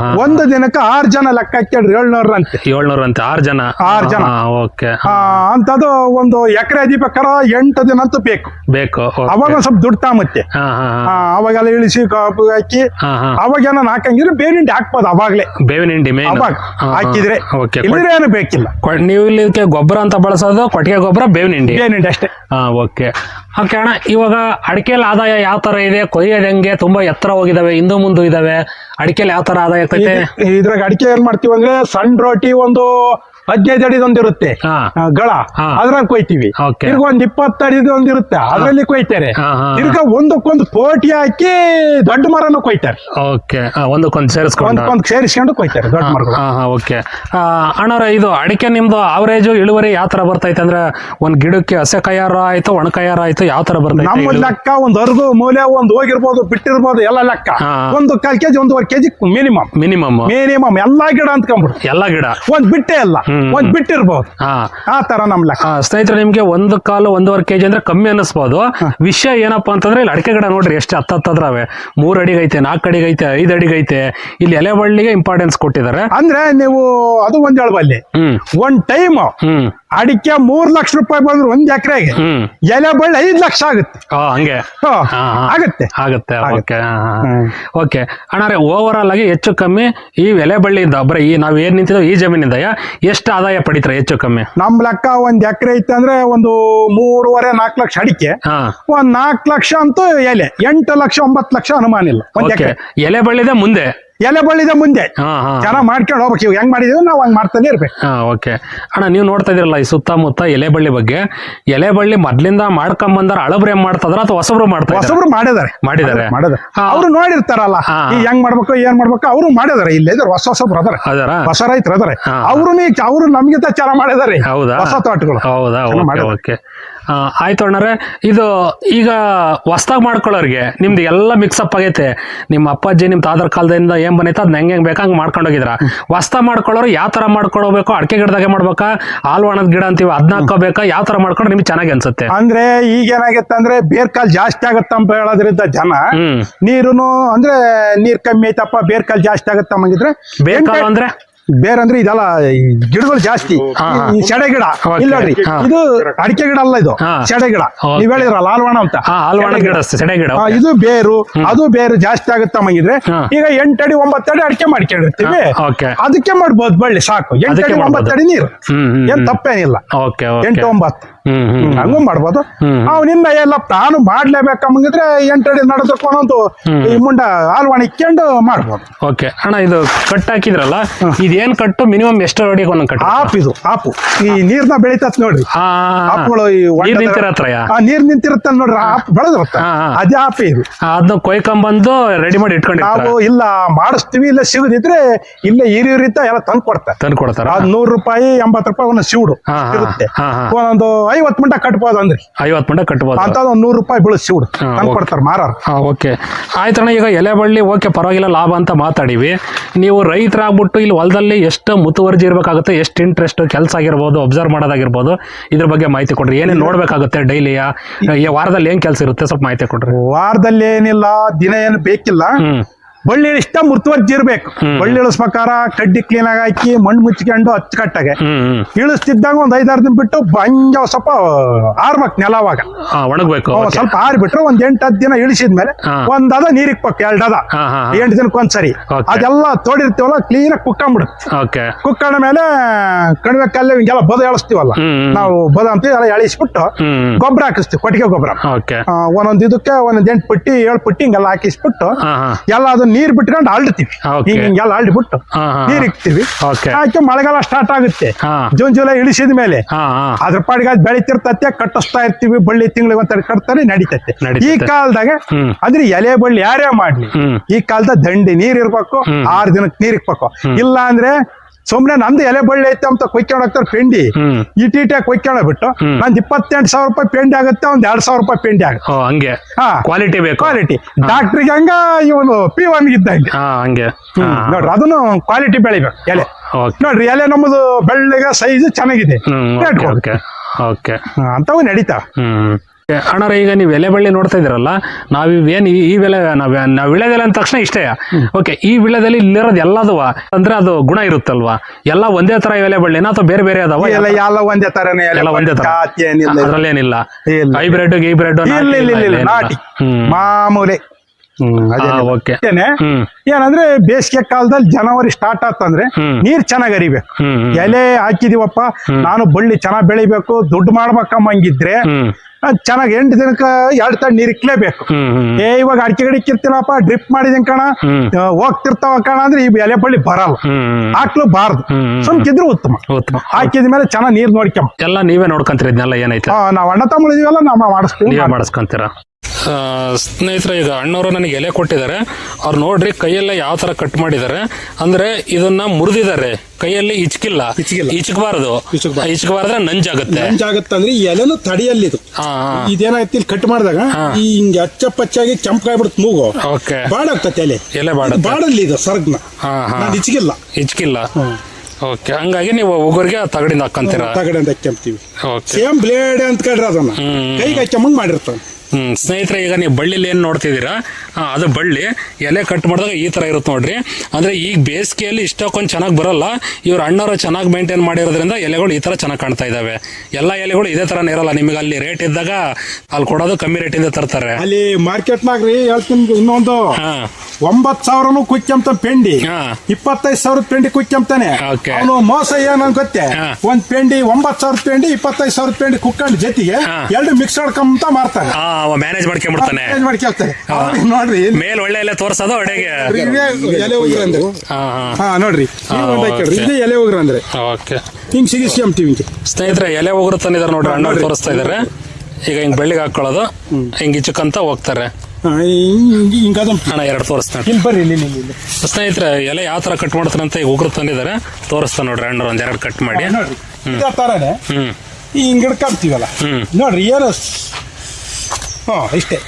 ಹಾ ಹಾ. ಒಂದು ದಿನಕ್ಕೆ ಆರ್ ಜನ ಲೆಕ್ಕ ಹಾಕ್ಯಾಡ್ರಿ ಏಳ್ನೂರ ಅಂತೆ ಏಳ್ನೂರ ಅಂತ ಆರ್ ಜನ. ಆರ್ ಜನ. ಓಕೆ. ಆ, ಅಂತದು ಒಂದು ಎಕರೆ ಅದಿಬೇಕಾರ ಎಂಟು ದಿನ ಅಂತೂ ಬೇಕು. ಬೇಕು. ಅವಾಗ ಒಂದ್ ಸ್ವಲ್ಪ ದುಡ್ಡು ತಾಮತ್ತೆ. ಹಾ ಹಾ ಅವಾಗೆಲ್ಲ ಇಳಿಸಿ ಕಾಪು ಹಾಕಿ ಹಾ ಹಾ. ಅವಾಗ ಏನೋ ಹಾಕಂಗಿದ್ರೆ ಬೇವಿನ ಹಾಕ್ಬೋದು ಅವಾಗ್ಲೇ. ಬೇವಿನ ಹಿಂಡಿ ಮೇನ್ ಅವಾಗ ಹಾಕಿದ್ರೆ. ಓಕೆ ಇಲ್ಲದ್ರೆ ಏನು ಬೇಕಿಲ್ಲ. ನೀವು ಇಲ್ಲಿ ಗೊಬ್ಬರ ಅಂತ ಬಳಸೋದು ಕೊಟ್ಟಿಗೆ ಗೊಬ್ಬರ ಬೇವಿನ ಹಿಂಡಿ ಬೇವಿನ ಅಷ್ಟೇ. ಹಾ ಓಕೆ. ಓಕೆ ಅಣ್ಣ ಇವಾಗ ಅಡಿಕೆಯಲ್ಲಿ ಆದಾಯ ಯಾವ ತರ ಇದೆ? ಕೊಯ್ಯೋದು ಹೆಂಗೆ? ತುಂಬಾ ಎತ್ತರ ಹೋಗಿದಾವೆ, ಹಿಂದೂ ಮುಂದೆ ಇದಾವೆ. ಅಡಿಕೆಲಿ ಯಾವ ತರ ಆದಾಯ ಇದ್ರಾಗ ಅಡಿಕೆ ಏನ್ ಮಾಡ್ತೀವಿ ಅಂದ್ರೆ, ಸಣ್ಣ ರೋಟಿ ಒಂದು ಹದಿನೈದು ಅಡಿದ ಒಂದಿರುತ್ತೆ. ಹಾ. ಗಳ. ಹಾ. ಅದ್ರಾಗ ಕೊಯ್ತೀವಿ. Okay. ತಿರ್ಗ ಒಂದ್ ಇಪ್ಪತ್ತು ಅಡಿದು ಒಂದ್ ಇರುತ್ತೆ ಅದ್ರಲ್ಲಿ ಕೊಯ್ತಾರೆ. ಹಾ, ಹಾ. ತಿರ್ಗ ಒಂದಕ್ಕೊಂದು ಪೋಟಿ ಹಾಕಿ ದೊಡ್ಡ ಮರನು ಕೊಯ್ತಾರೆ. ಓಕೆ. ಒಂದಕ್ಕೊಂದು ಸೇರಿಸ್ಕೊಂಡು. ಒಂದಕ್ಕೊಂದು ಸೇರಿಸ್ಕೊಂಡು ಕೊಯ್ತಾರೆ ದೊಡ್ಡ ಮರಗಳು. ಹಾ ಹಾ ಓಕೆ. ಇದು ಅಡಿಕೆ ನಿಮ್ದು ಅವರೇಜ್ ಇಳುವರಿ ಯಾವ ತರ ಬರ್ತೈತೆ ಅಂದ್ರೆ ಒಂದ್ ಗಿಡಕ್ಕೆ ಹಸೆ ಕೈಯಾರ ಆಯ್ತು ಒಣ ಕೈಯಾರ ಆಯ್ತು ಯಾವ ತರ ಬರ್ತೈತೆ ನಮ್ಮ ಇಳುವರಿ? ಲೆಕ್ಕ ಒಂದ್ ಅರ್ಗು ಮೂಲೆ ಒಂದ್ ಹೋಗಿರ್ಬೋದು ಬಿಟ್ಟಿರ್ಬೋದು ಎಲ್ಲ ಲೆಕ್ಕ. ಹಾ. ಒಂದು ಕಾಲ್ ಕೆಜಿ ಒಂದೂವರೆ ಕೆಜಿ ಮಿನಿಮಮ್. ಮಿನಿಮಮ್ ಮಿನಿಮಮ್ ಎಲ್ಲಾ ಗಿಡ ಅಂತ್ಕೊಂಡ್ಬಿಡು. ಎಲ್ಲಾ ಗಿಡ. ಒಂದ್ ಬಿಟ್ಟೆ ಹ್ಮ್. ಒಂದ್ ಬಿಟ್ಟಿರ್ಬೋದು. ಹಾ. ಆ ತರ ನಮ್ ಲೆಕ್ಕ. ಸ್ನೇಹಿತರೆ ನಿಮ್ಗೆ ಒಂದು ಕಾಲು ಒಂದೂವರೆ ಕೆಜಿ ಅಂದ್ರೆ ಕಮ್ಮಿ ಅನ್ನಿಸ್ಬೋದು. ವಿಷಯ ಏನಪ್ಪಾ ಅಂತಂದ್ರೆ ಇಲ್ಲಿ ಅಡಿಕೆ ಗಿಡ ನೋಡ್ರಿ ಎಷ್ಟು ಹತ್ತತ್ತದ್ರವೆ ಮೂರ್ ಅಡಿಗೆ ಐತೆ ನಾಲ್ಕು ಅಡಿಗೆ ಐತೆ ಐದು ಅಡಿಗೆ ಐತೆ. ಇಲ್ಲಿ ಎಲೆ ಬಳ್ಳಿಗೆ ಇಂಪಾರ್ಟೆನ್ಸ್ ಕೊಟ್ಟಿದ್ದಾರೆ. ಅಂದ್ರೆ ನೀವು ಅದು ಒಂದ್ ಹೇಳ್ಬಲ್ಲಿ. ಒಂದ್ ಟೈಮ್ ಅಡಿಕೆ ಮೂರ್ ಲಕ್ಷ ರೂಪಾಯಿ ಬಂದ್ರು ಒಂದ್ ಎಕರೆಗೆ ಎಲೆ ಬಳ್ಳಿ ಐದ್ ಲಕ್ಷ ಆಗುತ್ತೆ. ಹಂಗೆ. ಆಗುತ್ತೆ. ಆಗತ್ತೆ ಆಗುತ್ತೆ. ಓಕೆ ಅಣ್ಣ ಓಕೆ. ಅಣ್ಣಾರೆ ಓವರ್ ಆಲ್ ಆಗಿ ಹೆಚ್ಚು ಕಮ್ಮಿ ಈ ಎಲೆ ಬಳ್ಳಿಯಿಂದ ಬರೀ ಈ ನಾವ್ ಏನ್ ನಿಂತಿದ್ದೀವಿ ಈ ಜಮೀನಿಂದ ಎಷ್ಟು ಆದಾಯ ಪಡಿತಾರೆ ಹೆಚ್ಚು ಕಮ್ಮಿ? ನಮ್ ಲೆಕ್ಕ ಒಂದ್ ಎಕರೆ ಐತೆ ಅಂದ್ರೆ ಒಂದು ಮೂರುವರೆ ನಾಲ್ಕು ಲಕ್ಷ ಅಡಿಕೆ. ಹಾ. ಒಂದ್ ನಾಲ್ಕು ಲಕ್ಷ ಅಂತೂ ಎಲೆ. ಎಂಟು ಲಕ್ಷ ಒಂಬತ್ತು ಲಕ್ಷ ಅನುಮಾನ ಇಲ್ಲ. ಒಂದ್ ಓಕೆ ಎಕರೆ. ಎಲೆ ಬಳ್ಳಿದೆ ಮುಂದೆ. ಎಲೆ ಬಳ್ಳಿದೆ ಮುಂದೆ. ಹಾ ಹಾ. ಚೆನ್ನಾಗ್ ಮಾಡ್ಕೊಂಡು ಹೋಗ್ಬೇಕು. ಇವ್ ಹೆಂಗ್ ಮಾಡಿದೀವಿ ನಾವು ಹಂಗ್ ಮಾಡ್ತಾನೆ ಇರ್ಬೇಕು. ಹಾ ಓಕೆ ಅಣ್ಣ ನೀವು ನೋಡ್ತಾ ಇದಿರಲ್ಲ ಈ ಸುತ್ತಮುತ್ತ ಎಲೆ ಬಳ್ಳಿ ಬಗ್ಗೆ. ಎಲೆ ಬಳ್ಳಿ ಮೊದ್ಲಿಂದ ಮಾಡ್ಕೊಂಡ್ ಬಂದಾರ ಹಳಬ್ರು ಏನ್ ಮಾಡ್ತದ್ರ ಅಥವಾ ಹೊಸಬ್ರು ಮಾಡ್ತಾರೆ ಇದಾರಾ? ಹೊಸಬ್ರು ಮಾಡಿದಾರೆ ಮಾಡಿದ್ದಾರೆ. ಮಾಡಿದಾರೆ ಹಾ. ಅವ್ರು ನೋಡಿರ್ತಾರಲ್ಲ ಹಾ. ಈ ಹೆಂಗ್ ಮಾಡ್ಬೇಕು ಏನ್ ಮಾಡ್ಬೇಕು ಅವರು ಮಾಡಿದಾರೆ ಇಲ್ಲೇ ಇದಾರೆ ಹೊಸ ಹೊಸಬ್ರು ಅದಾರೆ. ಅದರ? ಹೊಸ ರೈತರು ಅದಾರೆ. ಹಾ. ಅವ್ರು ಅವರು ನಮ್ಗಿಂತ ಚೆನ್ನಾಗಿ ಮಾಡಿದಾರೆ ಹೌದಾ? ಹೊಸ ತೋಟಗಳು. ಹೌದಾ? ಚೆನ್ನಾಗ್ ಓಕೆ. ಓಕೆ ಆಯ್ತು ಅಣ್ಣರೇ ಇದು ಈಗ ಹೊಸ್ದಾಗಿ ಮಾಡ್ಕೊಳ್ಳೋರಿಗೆ ನಿಮ್ದು ಎಲ್ಲ ಮಿಕ್ಸಪ್ ಆಗೈತೆ. ನಿಮ್ಮ ಅಪ್ಪಾಜಿ ನಿಮ್ಮ ತಾದರ್ ಕಾಲದಿಂದ ಏನ್ ಬಂದೈತೆ ಅದ್ ಹೆಂಗೆ ಹೆಂಗ್ ಬೇಕಾ ಹಂಗ್ ಮಾಡ್ಕೊಂಡೋಗಿದ್ರ ಹೊಸ್ತ ಮಾಡ್ಕೊಳ್ಳೋರು ಯಾವ ತರ ಮಾಡ್ಕೊಳ್ಬೇಕು ಅಡಿಕೆ ಗಿಡದಾಗೆ ಮಾಡ್ಬೇಕಾ ಆಲ್ವಾಣದ ಗಿಡ ಅಂತೀವಿ ಅದನ್ನ ಹಾಕೋಬೇಕಾ ಯಾವ ತರ ಮಾಡ್ಕೊಂಡ್ರೆ ನಿಮ್ಗೆ ಚೆನ್ನಾಗಿ ಅನ್ಸುತ್ತೆ? ಅಂದ್ರೆ ಈಗ ಏನಾಗುತ್ತೆ ಅಂದ್ರೆ ಬೇರ್ಕಾಲ್ ಜಾಸ್ತಿ ಆಗುತ್ತೆ ಅಂತ ಹೇಳೋದ್ರಿಂದ ಜನ ನೀರುನು ಅಂದ್ರೆ ನೀರ್ ಕಮ್ಮಿ ಐತಪ್ಪ ಬೇರ್ಕಾಲ್ ಜಾಸ್ತಿ ಆಗುತ್ತೆ ಬೇಕಾದ್ರು ಅಂದ್ರೆ? ಬೇರ್ ಅಂದ್ರೆ ಇದೆಲ್ಲ ಗಿಡಗಳು ಜಾಸ್ತಿ. ಈ ಸೆಡೆ ಗಿಡ. ಇಲ್ಲ ನೋಡ್ರಿ ಇದು ಅಡಿಕೆ ಗಿಡ ಅಲ್ಲ ಇದು. ಸೆಡೆ ಗಿಡ. ನೀವ್ ಹೇಳಿದ್ರಲ್ಲ ಲಾಲ್ವಾಣ ಅಂತ. ಗಿಡ. ಸೆಡೆ ಗಿಡ. ಇದು ಬೇರು. ಅದು ಬೇರು ಜಾಸ್ತಿ ಆಗುತ್ತ ಮಂಗಿದ್ರೆ. ಈಗ ಎಂಟಡಿ ಒಂಬತ್ತಡಿ ಅಡಿಕೆ ಮಾಡ್ಕೊಂಡಿರ್ತೀವಿ. ಅದಕ್ಕೆ ಮಾಡ್ಬೋದು ಬಳ್ಳಿ ಸಾಕು. ಎಂಟಡಿ ಒಂಬತ್ತಡಿ ನೀರು. ಏನ್ ತಪ್ಪೇನಿಲ್ಲ. ಎಂಟು ಒಂಬತ್ತು. ಹಂಗೂ ಮಾಡ್ಬೋದು. ಅವನಿಂದ ಎಲ್ಲ ತಾನು ಮಾಡ್ಲೇಬೇಕಂಗಿದ್ರೆ ಎಂಟಡಿ ನಡೆದಕ್ಕೆ ಒಂದೊಂದು ಈ ಮುಂಡ ಹಾಲ್ವಾಣ ಇಕ್ಕೊಂಡು ಮಾಡ್ಬೋದು. ಓಕೆ. ಅಣ್ಣ ಇದು ಕಟ್ ಹಾಕಿದ್ರಲ್ಲ ಇದೇನ್ ಕಟ್ಟು? ಮಿನಿಮಮ್ ಎಷ್ಟು ಅಡಿಗೆ ಒಂದೊಂದು ಕಟ್ ಆಪ್ ಇದು ಆಪು. ಈ ನೀರ್ನ ಬೆಳಿತತ್ ನೋಡ್ರಿ. ಆ, ಆಪ್ಗಳು ಈ ನೀರ್ ಆ ನೀರ್ ನಿಂತಿರತ್ತ ನೋಡ್ರಿ ಆಪ್ ಬೆಳೆದಿರುತ್ತ. ಅದೇ ಆಪ್ ಇದು. ಅದನ್ನ ಕೊಯ್ಕೊಂಬಂದು ರೆಡಿ ಮಾಡಿ ಇಟ್ಕೊಂಡಿರ್ತಾರೆ. ನಾವು ಇಲ್ಲ ಮಾಡಿಸ್ತೀವಿ ಇಲ್ಲ ಸಿಗದಿದ್ರೆ ಇಲ್ಲ ಹಿರಿಯರಿಂದ ಎಲ್ಲ ತಂದು ಕೊಡ್ತಾರೆ ತಂದು ಕೊಡ್ತಾರೆ ನೂರು ರೂಪಾಯಿ ಎಂಬತ್ತು ರೂಪಾಯಿ ಒಂದು ಸಿವುಡು ಹಾ, ಹಾ, ಇರುತ್ತೆ ಹಾ, ಹಾ. ಒಂದೊಂದು ಐವತ್ತು ಮಂಟ ಕಟ್ಬೋದು ಅಂದ್ರಿ. ಐವತ್ತು ಮಂಟ ಕಟ್ಬೋದು. ಅಂತ ಒಂದ್ ನೂರು ರೂಪಾಯಿ ಬೀಳಿಸಿ ತಂದು ಓಕೆ. ಕೊಡ್ತಾರೆ ಮಾರಾರ. ಹಾ ಓಕೆ. ಆಯ್ತಣ್ಣ ಈಗ ಎಲೆ ಬಳ್ಳಿ ಓಕೆ ಪರವಾಗಿಲ್ಲ ಲಾಭ ಅಂತ ಮಾತಾಡಿವಿ. ನೀವು ರೈತರಾಗ್ಬಿಟ್ಟು ಇಲ್ಲಿ ಹೊಲದಲ್ಲಿ ಎಷ್ಟು ಮುತುವರ್ಜಿ ಇರಬೇಕಾಗುತ್ತೆ ಎಷ್ಟು ಇಂಟ್ರೆಸ್ಟ್ ಕೆಲಸ ಆಗಿರ್ಬೋದು ಅಬ್ಸರ್ವ್ ಮಾಡೋದಾಗಿರ್ಬೋದು ಇದ್ರ ಬಗ್ಗೆ ಮಾಹಿತಿ ಕೊಡ್ರಿ. ಏನೇನು ನೋಡ್ಬೇಕಾಗುತ್ತೆ ಡೈಲಿಯ ವಾರದಲ್ಲಿ ಏನ್ ಕೆಲಸ ಇರುತ್ತೆ? ಸ್ವಲ್ಪ ಮಾಹಿತಿ ಕೊಡ್ರಿ. ವಾರದಲ್ಲಿ ಏನಿಲ್ಲ ದಿನ ಏನು ಬೇಕಿಲ್ಲ. ಹ್ಮ್. ಬಳ್ಳಿ ಇಷ್ಟ ಮುರ್ತುವರ್ಜಿ ಇರ್ಬೇಕು ಬಳ್ಳಿ ಇಳಿಸ್ಬೇಕಾರ ಕಡ್ಡಿ ಕ್ಲೀನ್ ಆಗಿ ಹಾಕಿ ಮಣ್ಣು ಮುಚ್ಕೊಂಡು ಅಚ್ಚುಕಟ್ಟಾಗೆ. ಇಳಿಸ್ತಿದ್ದಾಗ ಒಂದ್ ಐದಾರು ದಿನ ಬಿಟ್ಟು ಬಂಜ ಸ್ವಲ್ಪ ಆರ್ಬೇಕು ನೆಲ ಅವಾಗ. ಹಾ ಒಣಗ್ಬೇಕು ಸ್ವಲ್ಪ ಆರ್ಬಿಟ್ರೆ ಒಂದ್ ಎಂಟ್ ಹತ್ತು ದಿನ ಇಳಿಸಿದ್ಮೇಲೆ. ಒಂದ್ ಅದ ನೀರ್ ಇಕ್ಬೇಕು ಎರಡ್ ಅದ. ಎಂಟ್ ಹಾ ಎಂಟು ದಿನಕ್ಕೆ ಒಂದ್ಸರಿ. Okay. ಅದೆಲ್ಲ ತೋಡಿರ್ತೀವಲ್ಲ ಕ್ಲೀನ್ ಆಗಿ ಕುಕ್ಕಂಬಿಡುತ್ತೆ. ಕುಕ್ಕಣ ಮೇಲೆ ಕಣಿವೆ ಕಲ್ಲು ಹಿಂಗೆಲ್ಲ ಬದ ಎಳಿಸ್ತೀವಲ್ಲ. ನಾವು ಬದ ಅಂತ ಎಲ್ಲ ಎಳಿಸ್ಬಿಟ್ಟು ಗೊಬ್ಬರ ಹಾಕಿಸ್ತೀವಿ ಕೊಟ್ಟಿಗೆ ಗೊಬ್ಬರ. ಒಂದೊಂದ್ ಇದಕ್ಕೆ ಒಂದೊಂದ್ ಎಂಟು ಪಟ್ಟಿ ಏಳು ಪಟ್ಟಿ ಹಿಂಗೆಲ್ಲ ಹಾಕಿಸ್ಬಿಟ್ಟು ಎಲ್ಲ ಅದನ್ನ ನೀರ್ ಬಿಟ್ಕೊಂಡು ಅಳ್ತೀವಿ. ಹಿಂಗ್ ಹಿಂಗೆಲ್ಲ ಅಳ್ಬಿಟ್ಟು ನೀರ್ ಇಕ್ತಿವಿ. ಆಯ್ತು ಮಳೆಗಾಲ ಸ್ಟಾರ್ಟ್ ಆಗುತ್ತೆ. ಜೂನ್ ಜುಲೈ ಇಳಿಸಿದ ಮೇಲೆ ಅದ್ರ ಪಾಡಿಗ ಅದ್ ಬೆಳಿತಿರ್ತತೆ ಕಟ್ಟಿಸ್ತಾ ಇರ್ತೀವಿ ಬಳ್ಳಿ ತಿಂಗಳಿಗೆ ಕಟ್ತಾನೆ ಕಟ್ತಾರೆ ನಡೀತೈತೆ. ಈ ಕಾಲದಾಗ. ಅಂದ್ರೆ ಎಲೆ ಬಳ್ಳಿ ಯಾರೇ ಮಾಡ್ಲಿ? ಈ ಕಾಲದ ದಂಡಿ ನೀರ್ ಇರ್ಬೇಕು ಆರು ಆರ್ ದಿನಕ್ಕೆ ನೀರ್ ಇಕ್ಬೇಕು. ಇಲ್ಲ ಅಂದ್ರೆ ಸುಮ್ನೆ ನಮ್ದು ಎಲೆ ಬಳ್ಳಿ ಐತೆ ಅಂತ ಕೊಯ್ಕೊಂಡು ಹೋಗ್ತಾರೆ ಪೆಂಡಿ. ಇಟೀಟೆ ಕೊಯ್ಕೊಂಡು ಬಿಟ್ಟು. ನಂದು ಇಪ್ಪತ್ತೆಂಟು ಸಾವಿರ ರೂಪಾಯಿ ಪೆಂಡಿ ಆಗುತ್ತೆ ಒಂದ್ ಎರಡ್ ಸಾವಿರ ರೂಪಾಯಿ ಪೆಂಡಿ ಆಗುತ್ತೆ. ಹಂಗೆ. ಹಾ. ಕ್ವಾಲಿಟಿ ಬೇಕು. ಕ್ವಾಲಿಟಿ ಡಾಕ್ಟ್ರಿಗೆ ಹಂಗ ಇವನು ಪಿ ಒನ್ ಇದ್ದಂಗೆ ಹಂಗೆ. ನೋಡ್ರಿ ಅದನ್ನು ಕ್ವಾಲಿಟಿ ಬೆಳಿಬೇಕು ಎಲೆ. ನೋಡ್ರಿ ಎಲೆ ನಮ್ಮದು ಬೆಳ್ಳಿಗೆ ಸೈಜ್ ಚೆನ್ನಾಗಿದೆ. ಓಕೆ ಅಂತವು ನಡೀತಾವ ಹ್ಮ್. ಅಣ್ಣಾರ ಈಗ ನೀವು ಎಲೆ ಬಳ್ಳಿ ನೋಡ್ತಾ ಇದ್ದೀರಲ್ಲ ನಾವು ಏನ್ ಈ ಬೆಲೆ ನಾವು ನಾವು ವಿಳೆದೆಲೆ ಅಂದ ತಕ್ಷಣ ಇಷ್ಟೇ. ಓಕೆ ಈ ವಿಳೆದಲ್ಲಿ ಇಲ್ಲಿರೋದ್ ಎಲ್ಲದವ? ಅಂದ್ರೆ ಅದು ಗುಣ ಇರುತ್ತಲ್ವಾ? ಎಲ್ಲ ಒಂದೇ ತರ ಎಲೆ ಬಳ್ಳಿನ ಅಥವಾ ಬೇರೆ ಬೇರೆ ಅದಾವ? ಎಲ್ಲ ಒಂದೇ ತರನೇ ಎಲೆ ಎಲ್ಲ ಒಂದೇ ತರ. ಅದ್ರಲ್ಲೇನಿಲ್ಲ. ಹೈಬ್ರಿಡ್ ಗೈಬ್ರಿಡ್ ಮಾಮೂಲಿ. ಓಕೆ ಏನಂದ್ರೆ ಬೇಸಿಗೆ ಕಾಲದಲ್ಲಿ ಜನವರಿ ಸ್ಟಾರ್ಟ್ ಆತಂದ್ರೆ. ನೀರ್ ಚೆನ್ನಾಗ್ ಹರಿಬೇಕು. ಎಲೆ ಹಾಕಿದೀವಪ್ಪ ನಾನು ಬಳ್ಳಿ ಚೆನ್ನಾಗ್ ಬೆಳಿಬೇಕು ದುಡ್ಡು ಮಾಡ್ಬೇಕಮ್ಮಂಗಿದ್ರೆ ಚೆನ್ನಾಗಿ ಎಂಟು ದಿನಕ್ಕ ಎರಡ್ ತಡ್ ನೀರ್ ಇಕ್ಲೇಬೇಕು. ಏ ಇವಾಗ ಅಡಿಕೆ ಗಿಡ ಇಕ್ಕಿರ್ತೀನಪ್ಪ ಡ್ರಿಪ್ ಮಾಡಿದೀನಿ ಕಣ. ಹೋಗ್ತಿರ್ತಾವ ಕಣ ಅಂದ್ರೆ ಈ ಎಲೆ ಬಳ್ಳಿ ಬರಲ್ಲ. ಹ್ಮ್ ಹಾಕ್ಲು ಬಾರ್ದು. ಹ್ಮ್. ಸುಮ್ಕಿದ್ರು ಉತ್ತಮ. ಉತ್ತಮ. ಹಾಕಿದ ಮೇಲೆ ಚೆನ್ನಾಗ್ ನೀರ್ ನೋಡ್ಕೊಂಬ. ಎಲ್ಲ ನೀವೇ ನೋಡ್ಕೊಂತೀರಿ ಇದನ್ನೆಲ್ಲ ಏನೈತೆ ನಾವು ಅಣ್ಣ ತಮ್ಮ ಇದೀವಲ್ಲ ನಾವು ಮಾಡಿಸ್ತೀವಿ ಮಾಡಿಸ್ಕೊಂತೀರ? ಸ್ನೇಹಿತರೆ ಈಗ ಅಣ್ಣವರು ನನಗೆ ಎಲೆ ಕೊಟ್ಟಿದ್ದಾರೆ. ಅವ್ರು ನೋಡ್ರಿ ಕೈಯಲ್ಲೇ ಯಾವ ತರ ಕಟ್ ಮಾಡಿದ್ದಾರೆ. ಅಂದ್ರೆ ಇದನ್ನ ಮುರಿದಿದ್ದಾರೆ. ಕೈಯಲ್ಲಿ ಇಚ್ಕಿಲ್ಲ. ಇಚ್ಕಬಾರದು. ಇಚ್ಕಬಾರ್ದ್ರೆ ನಂಜಾಗುತ್ತೆ. ಅಂದ್ರೆ ಈ ಎಲೆನು ತಡಿಯಲ್ಲಿ ಇದು. ಹಾ ಇದೇನಾಯ್ತು ಇಲ್ಲಿ ಕಟ್ ಮಾಡಿದಾಗ ಈ ಹಿಂಗೆ ಅಚ್ಚ ಪಚ್ಚಾಗಿ ಬಿಡುತ್ತೆ ಮೂಗು. ಓಕೆ. ಬಾಡಾಗ್ತತೆ ಎಲೆ. ಎಲೆ ಬಾಡ ಬಾಡಲ್ಲಿ ಇದು ಸರ್ಗ್ನ. ಇಚ್ಕಿಲ್ಲ ಇಚ್ಕಿಲ್ಲ ಓಕೆ ಹಂಗಾಗಿ ನೀವು ಒಬ್ಬರಿಗೆ ತಗಡಿಂದ ಹಾಕೊಂತೀರ? ತಗಡಿಂದ ಓಕೆ. ಸೇಮ್ ಬ್ಲೇಡ್ ಅಂತ ಕಡ್ರಿ ಅದನ್ನ. ಕೈಗೆ ಹಾಕ್ಯಂಬಂಗ್ ಮಾಡಿರ್ತಾನೆ. ಸ್ನೇಹಿತರೆ ಈಗ ನೀವು ಬಳ್ಳಿಲಿ ಏನು ನೋಡ್ತಿದ್ದೀರಾ? ಅದು ಬಳ್ಳಿ. ಎಲೆ ಕಟ್ ಮಾಡಿದಾಗ ಈ ಥರ ಇರುತ್ತೆ ನೋಡ್ರಿ. ಅಂದ್ರೆ ಈಗ ಬೇಸಿಗೆಯಲ್ಲಿ ಇಷ್ಟಕ್ಕೊಂದು ಚೆನ್ನಾಗಿ ಬರಲ್ಲ. ಇವ್ರ ಅಣ್ಣವರು ಚೆನ್ನಾಗಿ ಮೇಂಟೈನ್ ಮಾಡಿರೋದ್ರಿಂದ ಎಲೆಗಳು ಈ ಥರ ಚೆನ್ನಾಗಿ ಕಾಣ್ತಾ ಇದ್ದಾವೆ ಎಲ್ಲ ಎಲೆಗಳು ಇದೇ ಥರನೇ ಇರಲ್ಲ. ನಿಮಗೆ ಅಲ್ಲಿ ರೇಟ್ ಇದ್ದಾಗ ಅಲ್ಲಿ ಕೊಡೋದು ಕಮ್ಮಿ ರೇಟಿಂದ ತರ್ತಾರೆ. ಅಲ್ಲಿ ಮಾರ್ಕೆಟ್ನಾಗ ರೀ ಹೇಳ್ತೀನಿ ಇನ್ನೊಂದು. ಒಂಬತ್ತು ಒಂಬತ್ ಸಾವಿರನು ಅಂತ ಪೆಂಡಿ. ಇಪ್ಪತ್ತೈದು ಸಾವಿರದ ಪೆಂಡಿ Okay. ಅವನು ಮೋಸ ಏನ್ ಗೊತ್ತೆ. ಒಂದ್ ಪೆಂಡಿ ಒಂಬತ್ ಸಾವಿರದ ಪೆಂಡಿ ಇಪ್ಪತ್ತೈದು ಸಾವಿರದ ಪೆಂಡಿ ಕುಕ್ಕೊಂಡು ಜೊತೆಗೆ. ಎರಡು ಮಿಕ್ಸ್ ಮಾಡ್ಕೊಂತ ಮಾರ್ತಾನೆ ಅವ ಮ್ಯಾನೇಜ್ ಮಾಡ್ಕೊಂಡ್ಬಿಡ್ತಾನೆ. Change ಮಾಡ್ಕೊಳ್ತಾರೆ ಅವ್ನಿಗೆ ನೋಡ್ರಿ ಮೇಲ್ ಒಳ್ಳೆ ಎಲೆ ತೋರ್ಸೋದು ಅಡೆಗೆ ಇವೇ ಎಲೆ ಉಗ್ರ ಅಂದ್ರೆ. ಹಾ ಹಾ. ಹಾ ನೋಡ್ರಿ. ಒಂದ್. ಇದೇ ಎಲೆ ಉಗ್ರ ಅಂದ್ರೆ. ಓಕೆ. ಹಿಂಗ್ ಸಿಗಿಸ್ಕೊಂತೀವಿ ಹಿಂಗೆ ಸ್ನೇಹಿತರೆ ಎಲೆ ತಂದಿದ್ದಾರೆ ನೋಡ್ರಿ ಅಣ್ಣ. ತೋರಿಸ್ತಾ ಇದ್ದಾರೆ ಈಗ ಹಿಂಗ್ ಬೆಳ್ಳಿಗೆ ಹಾಕೊಳ್ಳೋದು. ಹಿಂಗ್ ಇಚ್ಚಕ್ಕಂತ ಹೋಗ್ತಾರೆ. ಹಾ, ಹಿಂಗ್ ಅಣ್ಣ ಎರಡು ತೋರಿಸ್ತಾನೆ. ಇಲ್ಲಿ ಬರ್ರಿ ಇಲ್ಲಿ ಇಲ್ಲಿ ಇಲ್ಲಿ. ಸ್ನೇಹಿತರೆ ಎಲೆ ಯಾವ ತರ ಕಟ್ ಮಾಡ್ತಾರೆ ಅಂತ ಈಗ ಉಗ್ರು ತಂದಿದ್ದಾರೆ. ತೋರಿಸ್ತಾನೆ ನೋಡ್ರಿ ಅಣ್ಣ ಒಂದ್ ಎರಡು ಕಟ್ ಮಾಡಿ. ನೋಡ್ರಿ. ಇದೇ ತರನೇ ಹ್ಮ್. ಈ ಹಿಂಗ್ ಹಿಡ್ಕೊಂತೀವಲ್ಲ. ಹ್ಮ್. ನೋಡ್ರಿ ಏನು ಹಾ ಇಷ್ಟೇ.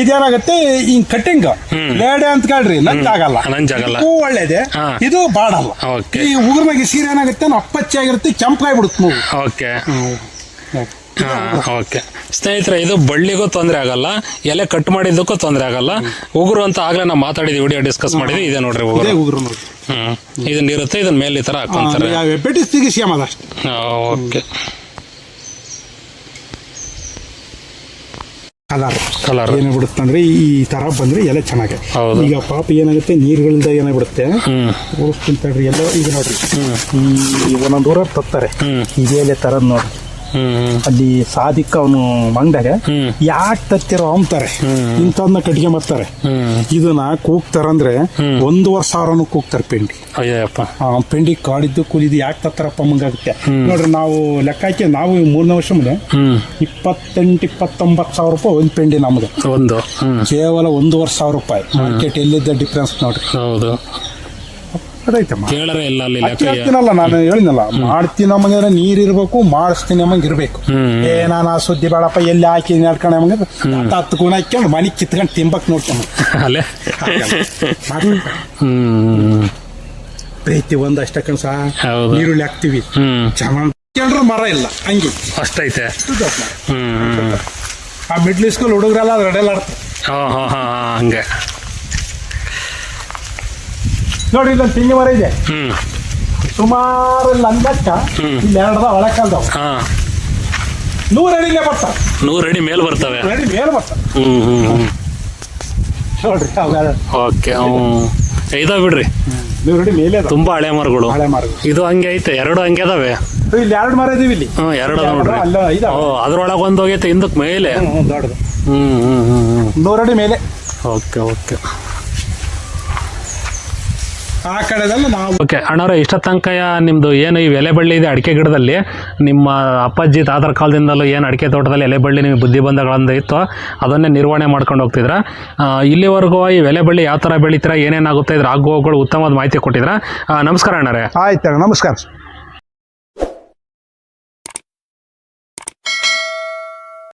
ಇದೇನಾಗುತ್ತೆ ಹಿಂಗ್ ಕಟ್ಟಿಂಗ್ ಬೇಡ ಲೇಡೆ ಅಂತ ಕೇಳ್ರಿ ನಂಜಾಗಲ್ಲ ನಂಜಾಗಲ್ಲ. ಇದಕ್ಕೂ ಒಳ್ಳೇದೆ? ಹಾ. ಇದು ಬಾಡಲ್ಲ Okay. ಈ ಉಗುರ್ನಾಗ ಸೀರೆ ಏನಾಗುತ್ತೆ? ಅಪ್ಪಚ್ಚಿ ಆಗಿರುತ್ತೆ ಕೆಂಪಾಗ್ಬಿಡುತ್ತೆ ಮೂಗು ಓಕೆ ಓಕೆ ಸ್ನೇಹಿತರೆ ಇದು ಬಳ್ಳಿಗೂ ತೊಂದರೆ ಆಗಲ್ಲ ಎಲೆ ಕಟ್ ಮಾಡಿದ್ದಕ್ಕೂ ತೊಂದರೆ ಆಗಲ್ಲ. ಉಗುರು ಅಂತ ಆಗ್ಲೇ ನಾವು ಮಾತಾಡಿದ್ವಿ ವಿಡಿಯೋ ಡಿಸ್ಕಸ್ ಮಾಡಿದ್ವಿ ಇದೆ ನೋಡ್ರಿ ಇದೇ ಉಗುರು ಉಗುರು ನೋಡಿ ಹ್ಮ್. ಇದನ್ನ ಇರುತ್ತೆ ಇದನ್ನ ಮೇಲೆ ಈ ತರ ಹಾಕೊಂತಾರೆ. Okay colour colour. ಏನು ಬಿಡುತ್ತೆ ಅಂದ್ರೆ ಈ ತರ ಬಂದ್ರೆ ಎಲೆ ಚೆನ್ನಾಗೆ. ಈಗ ಪಾಪ ಏನಾಗುತ್ತೆ ನೀರುಗಳಿಂದ ಏನಾಗ್ಬಿಡುತ್ತೆ? ಓಡಿಸ್ಕೊಂತಾಳ್ರಿ ಎಲ್ಲ ಈಗ ನೋಡ್ರಿ. ಈ ಒಂದೊಂದು ಊರ ತತ್ತಾರೆ. ಇದೇ ಎಲೆ ತರದ್ ನೋಡ್ರಿ. ಹ್ಮ್ ಅಲ್ಲಿ ಸಾದಿಕ್ ಅವನು ಮಂಗ್ದಾಗ. ಹ್ಮ್. ಯಾಕೆ ತತ್ತಿರೋ ಅಂತಾರೆ ಇಂಥದ್ನ ಕಟ್ಗೆ ಬರ್ತಾರೆ ಇದನ್ನ ಕೂಗ್ತಾರಂದ್ರೆ ಒಂದೂವರೆ ಸಾವಿರನು ಕೂಗ್ತಾರೆ ಪೆಂಡಿ. ಪೆಂಡಿ ಕಾಡಿದ್ದು ಕೂಲಿದ್ದು ಯಾಕೆ ತತ್ತಾರಪ್ಪ ಮಂಗಾಗುತ್ತೆ. ನೋಡ್ರಿ ನಾವು ಲೆಕ್ಕ ಹಾಕಿ ನಾವು ಮೂರನೇ ವರ್ಷ ಮುಂದೆ ಇಪ್ಪತ್ತೆಂಟು ಇಪ್ಪತ್ತೊಂಬತ್ತು ಸಾವಿರ ರೂಪಾಯಿ ಒಂದು ಪೆಂಡಿ ನಮ್ದು ಒಂದು. ಕೇವಲ ಒಂದೂವರೆ ಸಾವಿರ ರೂಪಾಯಿ. ಮಾರ್ಕೆಟ್ ಎಲ್ಲಿದ್ದ ಡಿಫ್ರೆನ್ಸ್ ನೋಡ್ರಿ. ಹೌದು. ಅದೈತಮ್ಮ ಕೇಳರೆ ಇಲ್ಲ ಅಲ್ಲಿ ಲೆಕ್ಕ ಹೇಳ್ತೀನಲ್ಲ ನಾನು ಹೇಳಿನಲ್ಲ ಮಾಡ್ತೀನಿ ನಮಗೆ ನೀರ್ ಇರ್ಬೇಕು ಮಾಡಿಸ್ತೀನಿ ನಮಗೆ ಇರ್ಬೇಕು ಏ ನಾನು ಆ ಸುದ್ದಿ ಬೇಡಪ್ಪ ಎಲ್ಲಿ ಹಾಕಿ ನಡ್ಕೊಂಡು ನಮಗೆ ಹತ್ತು ಗುಣ ಹಾಕ್ಕೊಂಡು ಮನೆ ಕಿತ್ಕೊಂಡು ತಿಂಬಕ್ ನೋಡ್ಕೊಂಡು ಅಲ್ಲೇ? ಪ್ರೀತಿ ಒಂದಷ್ಟ ಕಣಸ ಹೌದು. ನೀರುಳ್ಳಿ ಹಾಕ್ತಿವಿ. ಚೆನ್ನಾಗಿ ಮರ ಇಲ್ಲ ಹಂಗೆ. ಅಷ್ಟೈತೆ. ಆ ಮಿಡ್ಲ್ ಸ್ಕೂಲ್ ಹುಡುಗರೆಲ್ಲ ರೆಡೆಲ್ಲ ಆಡ್ತಾರೆ. ಹಂಗೆ. ನೋಡಿ ಇಲ್ಲೊಂದು ತೆಂಗಿನ ಮರ ಇದೆ. ಹ್ಮ್. ಸುಮಾರು ಹ್ಮ್. ಇಲ್ಲಿ ಎರಡದ ಒಳಕಲ್ದವು. ಹಾ. ನೂರು ಅಡಿಗೆ ಬರ್ತಾವ. ನೂರು ಅಡಿ ಮೇಲ್ ಬರ್ತವೆ. ಅಡಿ ಮೇಲೆ ಬರ್ತಾವ. ಹ್ಮ್ ಹ್ಮ್ ಹ್ಮ್. ನೋಡ್ರಿ ಓಕೆ ಇದಾವ್ ಬಿಡ್ರಿ. ನೂರು ಅಡಿ ಮೇಲೆ ಅದಾವ. ತುಂಬಾ ಹಳೆ ಮರಗಳು. ಹಳೆ ಮರ ಇದು ಹಂಗೆ ಐತೆ ಎರಡು ಹಂಗೆ ಅದಾವೆ. ಇಲ್ಲಿ ಎರಡು ಮರ ಇದೀವಿ ಇಲ್ಲಿ. ಹ್ಮ್ ಎರಡು ಅದಾವ ನೋಡ್ರಿ. ಅಲ್ಲ ಓ ಇದಾವ ಅದ್ರೊಳಗೆ ಒಂದು ಹೋಗೈತೆ ಹಿಂದಕ್ ಮೇಲೆ. ಹ್ಮ್, ಹ್ಮ್, ದೊಡ್ಡದು. ಹ್ಮ್ ಹ್ಮ್ ಹ್ಮ್ ಹ್ಮ್. ನೂರಡಿ ಮೇಲೆ. Okay okay. ಆ ಕಡೆದಲ್ಲ ನಾವು ಓಕೆ ಅಣ್ಣವ್ರೆ ಇಷ್ಟ ತನಕ ನಿಮ್ಮದು ಏನು ಈ ಎಲೆ ಬಳ್ಳಿ ಇದೆ ಅಡಿಕೆ ಗಿಡದಲ್ಲಿ? ನಿಮ್ಮ ಅಪ್ಪಾಜಿ ತಾತರ ಕಾಲದಿಂದಲೂ ಏನು ಅಡಿಕೆ ತೋಟದಲ್ಲಿ ಎಲೆ ಬಳ್ಳಿ ನಿಮಗೆ ಬುದ್ಧಿಬಂಧಗಳಂದ ಇತ್ತು ಅದನ್ನೇ ನಿರ್ವಹಣೆ ಮಾಡ್ಕೊಂಡು ಹೋಗ್ತಿದ್ರ? ಇಲ್ಲಿವರೆಗೂ ಈ ಎಲೆ ಬಳ್ಳಿ ಯಾವ ಥರ ಬೆಳಿತೀರಾ ಏನೇನಾಗುತ್ತೆ ಇದ್ರ ಆಗುವಗಳು ಉತ್ತಮವಾದ ಮಾಹಿತಿ ಕೊಟ್ಟಿದ್ರ? ನಮಸ್ಕಾರ ಅಣ್ಣರೇ ಆಯ್ತು ನಮಸ್ಕಾರ.